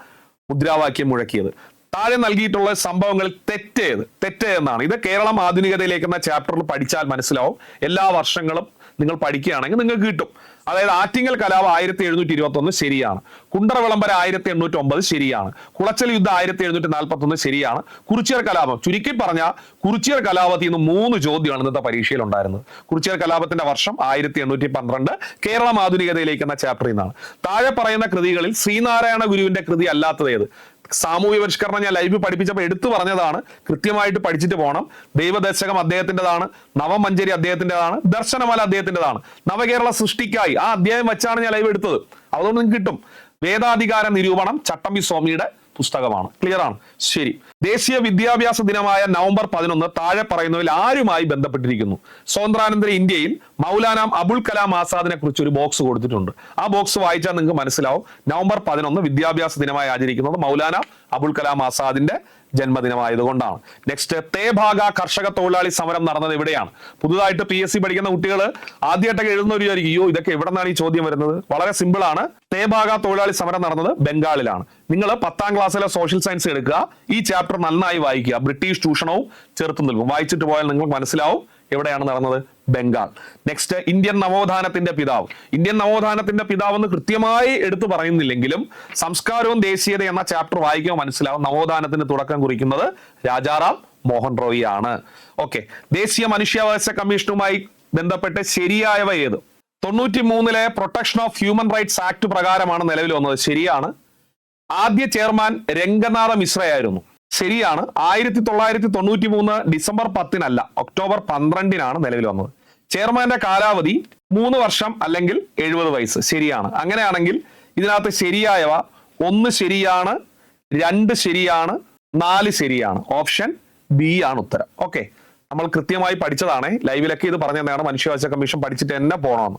മുദ്രാവാക്യം മുഴക്കിയത്. താഴെ നൽകിയിട്ടുള്ള സംഭവങ്ങൾ തെറ്റേത് തെറ്റേതെന്നാണ് ഇത് കേരളം ആധുനികതയിലേക്ക് എന്ന ചാപ്റ്ററിൽ പഠിച്ചാൽ മനസ്സിലാവും. എല്ലാ വർഷങ്ങളും നിങ്ങൾ പഠിക്കുകയാണെങ്കിൽ നിങ്ങൾക്ക് കിട്ടും. അതായത് ആറ്റിങ്ങൽ കലാപം ആയിരത്തി എഴുന്നൂറ്റി ഇരുപത്തി ഒന്ന് ശരിയാണ്. കുണ്ടറ വിളംബരം ആയിരത്തി എണ്ണൂറ്റി ഒമ്പത് ശരിയാണ്. കുളച്ചൽ യുദ്ധം ആയിരത്തി എഴുന്നൂറ്റി നാൽപ്പത്തി ഒന്ന് ശരിയാണ്. കുറിച്ചിയർ കലാപം. ചുരുക്കി പറഞ്ഞ കുറിച്ചിയർ കലാപത്തിൽ നിന്ന് മൂന്ന് ചോദ്യമാണ് ഇന്നത്തെ പരീക്ഷയിൽ ഉണ്ടായിരുന്നത്. കുറിച്ചിയർ കലാപത്തിന്റെ വർഷം ആയിരത്തി എണ്ണൂറ്റി പന്ത്രണ്ട് കേരളം ആധുനികതയിലേക്ക് എന്ന ചാപ്റ്ററിൽ നിന്നാണ്. താഴെ പറയുന്ന കൃതികളിൽ ശ്രീനാരായണ ഗുരുവിന്റെ കൃതി അല്ലാത്തത് ഏത്? സാമൂഹ്യ പരിഷ്കരണം ഞാൻ ലൈവ് പഠിപ്പിച്ചപ്പോൾ എടുത്തു പറഞ്ഞതാണ്. കൃത്യമായിട്ട് പഠിച്ചിട്ട് പോകണം ദൈവദർശകം അദ്ദേഹത്തിന്റെതാണ്. നവമഞ്ചേരി അദ്ദേഹത്തിന്റെതാണ്. ദർശനമാല അദ്ദേഹത്തിന്റെതാണ്. നവകേരള സൃഷ്ടിക്കായി ആ അധ്യായം വെച്ചാണ് ഞാൻ ലൈവ് എടുത്തത്. അതുകൊണ്ട് നിങ്ങൾക്ക് കിട്ടും. വേദാധികാര നിരൂപണം ചട്ടമ്പി സ്വാമിയുടെ പുസ്തകമാണ്. ക്ലിയർ ആണ്? ശരി. ദേശീയ വിദ്യാഭ്യാസ ദിനമായ നവംബർ പതിനൊന്ന് താഴെ പറയുന്നതിൽ ആരുമായി ബന്ധപ്പെട്ടിരിക്കുന്നു? സ്വതന്ത്രാനന്തര ഇന്ത്യയിൽ മൗലാന അബുൽ കലാം ആസാദിനെ കുറിച്ച് ഒരു ബോക്സ് കൊടുത്തിട്ടുണ്ട്. ആ ബോക്സ് വായിച്ചാൽ നിങ്ങൾക്ക് മനസ്സിലാവും. നവംബർ പതിനൊന്ന് വിദ്യാഭ്യാസ ദിനമായി ആചരിക്കുന്നത് മൗലാന അബുൽ കലാം ആസാദിന്റെ ജന്മദിനമായതുകൊണ്ടാണ്. നെക്സ്റ്റ് തേഭാഗ കർഷക തൊഴിലാളി സമരം നടന്നത് എവിടെയാണ് പുതുതായിട്ട് പി എസ് സി പഠിക്കുന്ന കുട്ടികൾ ആദ്യമായിട്ടൊക്കെ എഴുതുന്നവർ വിചാരിക്കും അയ്യോ ഇതൊക്കെ എവിടെ നിന്നാണ് ഈ ചോദ്യം വരുന്നത്? വളരെ സിമ്പിൾ ആണ്. തേഭാഗ തൊഴിലാളി സമരം നടന്നത് ബംഗാളിലാണ്. നിങ്ങൾ പത്താം ക്ലാസ്സിലെ സോഷ്യൽ സയൻസ് എടുക്കുക. ഈ ചാപ്റ്റർ നന്നായി വായിക്കുക. ബ്രിട്ടീഷ് ചൂഷണവും ചെറുത്തു നിൽക്കും. വായിച്ചിട്ട് പോയാൽ നിങ്ങൾക്ക് മനസ്സിലാവും എവിടെയാണ് നടന്നത്. ബംഗാൾ. നെക്സ്റ്റ് ഇന്ത്യൻ നവോത്ഥാനത്തിന്റെ പിതാവ്. ഇന്ത്യൻ നവോത്ഥാനത്തിന്റെ പിതാവ് എന്ന് കൃത്യമായി എടുത്തു പറയുന്നില്ലെങ്കിലും സംസ്കാരവും ദേശീയത എന്ന ചാപ്റ്റർ വായിക്കുമ്പോൾ മനസ്സിലാവും നവോത്ഥാനത്തിന് തുടക്കം കുറിക്കുന്നത് രാജാറാം മോഹൻ റോയി ആണ്. ഓക്കെ ദേശീയ മനുഷ്യാവകാശ കമ്മീഷനുമായി ബന്ധപ്പെട്ട് ശരിയായവ ഏത്? തൊണ്ണൂറ്റി മൂന്നിലെ protection of human rights act പ്രകാരമാണ് നിലവിൽ വന്നത്. ശരിയാണ്. ആദ്യ ചെയർമാൻ രംഗനാഥ മിശ്രയായിരുന്നു. ശരിയാണ്. ആയിരത്തി തൊള്ളായിരത്തി തൊണ്ണൂറ്റി മൂന്ന് ഡിസംബർ പത്തിനല്ല ഒക്ടോബർ പന്ത്രണ്ടിനാണ് നിലവിൽ വന്നത്. ചെയർമാന്റെ കാലാവധി മൂന്ന് വർഷം അല്ലെങ്കിൽ എഴുപത് വയസ്സ്. ശരിയാണ്. അങ്ങനെയാണെങ്കിൽ ഇതിനകത്ത് ശരിയായവ ഒന്ന് ശരിയാണ് രണ്ട് ശരിയാണ് നാല് ശരിയാണ്. ഓപ്ഷൻ ബി ആണ് ഉത്തരം. ഓക്കെ. നമ്മൾ കൃത്യമായി പഠിച്ചതാണ്. ലൈവിലൊക്കെ ഇത് പറഞ്ഞു തന്നെയാണ് മനുഷ്യാവകാശ കമ്മീഷൻ പഠിച്ചിട്ട് എന്നെ പോകണമെന്ന്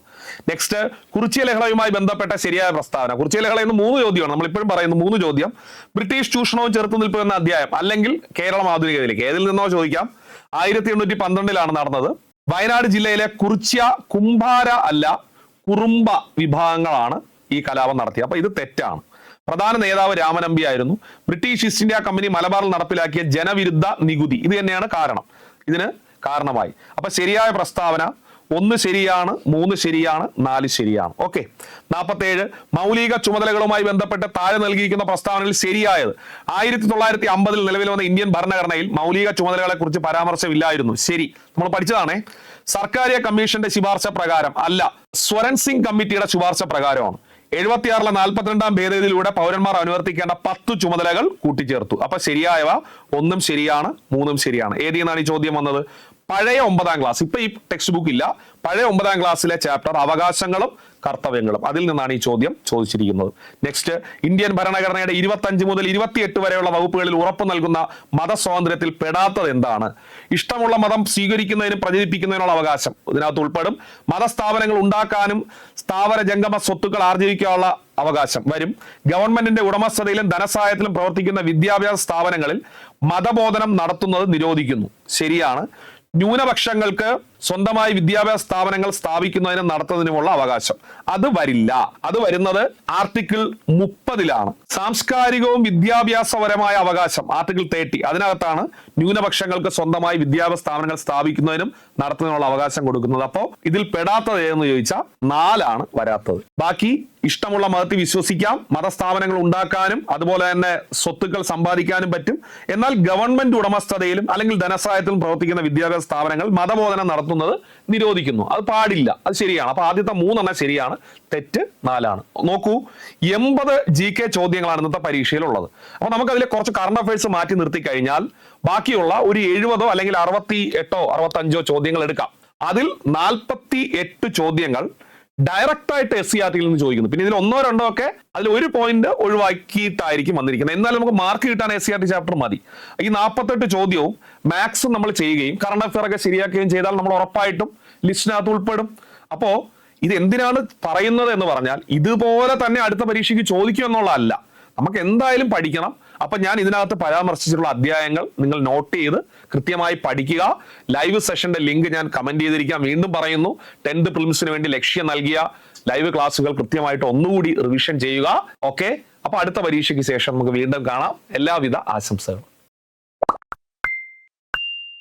നെക്സ്റ്റ് കുറിച്ചിയ ലഹളയുമായി ബന്ധപ്പെട്ട ശരിയായ പ്രസ്താവന. കുറിച്ചിയ ലഹള എന്ന് മൂന്ന് ചോദ്യമാണ്. നമ്മൾ ഇപ്പോഴും പറയുന്നത് മൂന്ന് ചോദ്യം. ബ്രിട്ടീഷ് ചൂഷണവും ചെറുത്തുനിൽപ്പ് എന്ന അധ്യായം. അല്ലെങ്കിൽ കേരളം ആധുനികതയിലേക്ക്. ഏതിൽ നിന്നോ ചോദിക്കാം. ആയിരത്തി എണ്ണൂറ്റി പന്ത്രണ്ടിലാണ് നടന്നത്. വയനാട് ജില്ലയിലെ കുറിച്യ കുംഭാര അല്ല കുറുമ്പ വിഭാഗങ്ങളാണ് ഈ കലാപം നടത്തിയത്. അപ്പൊ ഇത് തെറ്റാണ്. പ്രധാന നേതാവ് രാമനമ്പി ആയിരുന്നു. ബ്രിട്ടീഷ് ഈസ്റ്റ് ഇന്ത്യ കമ്പനി മലബാറിൽ നടപ്പിലാക്കിയ ജനവിരുദ്ധ നികുതി. ഇത് തന്നെയാണ് കാരണം. ഇതിന് കാരണമായി. അപ്പൊ ശരിയായ പ്രസ്താവന ഒന്ന് ശരിയാണ് മൂന്ന് ശരിയാണ് നാല് ശരിയാണ്. ഓക്കെ. നാൽപ്പത്തേഴ് മൗലിക ചുമതലകളുമായി ബന്ധപ്പെട്ട് താഴെ നൽകിയിരിക്കുന്ന പ്രസ്താവനയിൽ ശരിയായത്. ആയിരത്തി തൊള്ളായിരത്തി അമ്പതിൽ നിലവിൽ വന്ന ഇന്ത്യൻ ഭരണഘടനയിൽ മൗലിക ചുമതലകളെ കുറിച്ച് പരാമർശമില്ലായിരുന്നു. ശരി. നമ്മൾ പഠിച്ചതാണേ. സർക്കാരിയ കമ്മീഷന്റെ ശുപാർശ പ്രകാരം അല്ല സ്വരൻസിംഗ് കമ്മിറ്റിയുടെ ശുപാർശ പ്രകാരമാണ്. എഴുപത്തിയാറിലെ നാൽപ്പത്തിരണ്ടാം ഭേദഗതിയിലൂടെ പൗരന്മാർ അനുവർത്തിക്കേണ്ട പത്ത് ചുമതലകൾ കൂട്ടിച്ചേർത്തു. അപ്പൊ ശരിയായവ? ഒന്നും ശരിയാണ് മൂന്നും ശരിയാണ്. ഏതിൽ നിന്നാണ് ഈ ചോദ്യം വന്നത്? പഴയ ഒമ്പതാം ക്ലാസ്. ഇപ്പൊ ഈ ടെക്സ്റ്റ് ബുക്ക് ഇല്ല. പഴയ ഒമ്പതാം ക്ലാസ്സിലെ ചാപ്റ്റർ അവകാശങ്ങളും കർത്തവ്യങ്ങളും. അതിൽ നിന്നാണ് ഈ ചോദ്യം ചോദിച്ചിരിക്കുന്നത്. നെക്സ്റ്റ് ഇന്ത്യൻ ഭരണഘടനയുടെ ഇരുപത്തഞ്ച് മുതൽ ഇരുപത്തിയെട്ട് വരെയുള്ള വകുപ്പുകളിൽ ഉറപ്പ് നൽകുന്ന മതസ്വാതന്ത്ര്യത്തിൽ പെടാത്തത് എന്താണ്? ഇഷ്ടമുള്ള മതം സ്വീകരിക്കുന്നതിനും പ്രചരിപ്പിക്കുന്നതിനുള്ള അവകാശം. ഇതിനകത്ത് ഉൾപ്പെടും മതസ്ഥാപനങ്ങൾ ഉണ്ടാക്കാനും സ്ഥാപന ജംഗമ സ്വത്തുക്കൾ ആർജിക്കാനുള്ള അവകാശം വരും. ഗവൺമെന്റിന്റെ ഉടമസ്ഥതയിലും ധനസഹായത്തിലും പ്രവർത്തിക്കുന്ന വിദ്യാഭ്യാസ സ്ഥാപനങ്ങളിൽ മതബോധനം നടത്തുന്നത് നിരോധിക്കുന്നു. ശരിയാണ്. ന്യൂനപക്ഷങ്ങൾക്ക് സ്വന്തമായി വിദ്യാഭ്യാസ സ്ഥാപനങ്ങൾ സ്ഥാപിക്കുന്നതിനും നടത്തുന്നതിനുമുള്ള അവകാശം. അത് വരില്ല. അത് വരുന്നത് ആർട്ടിക്കിൾ മുപ്പതിലാണ്. സാംസ്കാരികവും വിദ്യാഭ്യാസപരമായ അവകാശം ആർട്ടിക്കിൾ തേർട്ടി. അതിനകത്താണ് ന്യൂനപക്ഷങ്ങൾക്ക് സ്വന്തമായി വിദ്യാഭ്യാസ സ്ഥാപനങ്ങൾ സ്ഥാപിക്കുന്നതിനും നടത്തുന്നതിനുള്ള അവകാശം കൊടുക്കുന്നത്. അപ്പോൾ ഇതിൽ പെടാത്തത് ഏതെന്ന് ചോദിച്ചാൽ നാലാണ് വരാത്തത്. ബാക്കി ഇഷ്ടമുള്ള മതത്തിൽ വിശ്വസിക്കാം മതസ്ഥാപനങ്ങൾ ഉണ്ടാക്കാനും അതുപോലെ തന്നെ സ്വത്തുക്കൾ സമ്പാദിക്കാനും പറ്റും. എന്നാൽ ഗവൺമെന്റ് ഉടമസ്ഥതയിലും അല്ലെങ്കിൽ ധനസഹായത്തിലും പ്രവർത്തിക്കുന്ന വിദ്യാഭ്യാസ സ്ഥാപനങ്ങൾ മതബോധനം നടത്തുന്നത് നിരോധിക്കുന്നു. അത് പാടില്ല. അത് ശരിയാണ്. അപ്പൊ ആദ്യത്തെ മൂന്നെണ്ണം ശരിയാണ്. തെറ്റ് നാലാണ്. നോക്കൂ എൺപത് ജി കെ ചോദ്യങ്ങളാണ് ഇന്നത്തെ പരീക്ഷയിലുള്ളത്. അപ്പൊ നമുക്ക് അതിലെ കുറച്ച് കറണ്ട് അഫയേഴ്സ് മാറ്റി നിർത്തി കഴിഞ്ഞാൽ ബാക്കിയുള്ള ഒരു എഴുപതോ അല്ലെങ്കിൽ അറുപത്തി എട്ടോ അറുപത്തഞ്ചോ ചോദ്യങ്ങൾ എടുക്കാം. അതിൽ നാൽപ്പത്തി എട്ട് ചോദ്യങ്ങൾ ഡയറക്റ്റ് ആയിട്ട് എസ് സി ആർ ടിയിൽ നിന്ന് ചോദിക്കുന്നു. പിന്നെ ഇതിൽ ഒന്നോ രണ്ടോ ഒക്കെ അതിൽ ഒരു പോയിന്റ് ഒഴിവാക്കിയിട്ടായിരിക്കും വന്നിരിക്കുന്നത്. എന്നാലും നമുക്ക് മാർക്ക് കിട്ടാൻ S C R T chapter മതി. ഈ നാൽപ്പത്തെട്ട് ചോദ്യവും മാത്സും നമ്മൾ ചെയ്യുകയും കറണ്ട് അഫയർ ഒക്കെ ശരിയാക്കുകയും ചെയ്താൽ നമ്മൾ ഉറപ്പായിട്ടും ലിസ്റ്റിനകത്ത് ഉൾപ്പെടും. അപ്പോ ഇത് എന്തിനാണ് പറയുന്നത് എന്ന് പറഞ്ഞാൽ ഇതുപോലെ തന്നെ അടുത്ത പരീക്ഷയ്ക്ക് ചോദിക്കും എന്നുള്ളതല്ല. നമുക്ക് എന്തായാലും പഠിക്കണം. അപ്പൊ ഞാൻ ഇതിനകത്ത് പരാമർശിച്ചിട്ടുള്ള അധ്യായങ്ങൾ നിങ്ങൾ നോട്ട് ചെയ്ത് കൃത്യമായി പഠിക്കുക. ലൈവ് സെഷന്റെ ലിങ്ക് ഞാൻ കമന്റ് ചെയ്തിരിക്കാം. വീണ്ടും പറയുന്നു. ടെൻത്ത് പ്രിലിംസിന് വേണ്ടി ലക്ഷ്യം നൽകിയ ലൈവ് ക്ലാസ്സുകൾ കൃത്യമായിട്ട് ഒന്നുകൂടി റിവിഷൻ ചെയ്യുക. ഓക്കെ അപ്പൊ അടുത്ത പരീക്ഷയ്ക്ക് ശേഷം നമുക്ക് വീണ്ടും കാണാം. എല്ലാവിധ ആശംസകളും.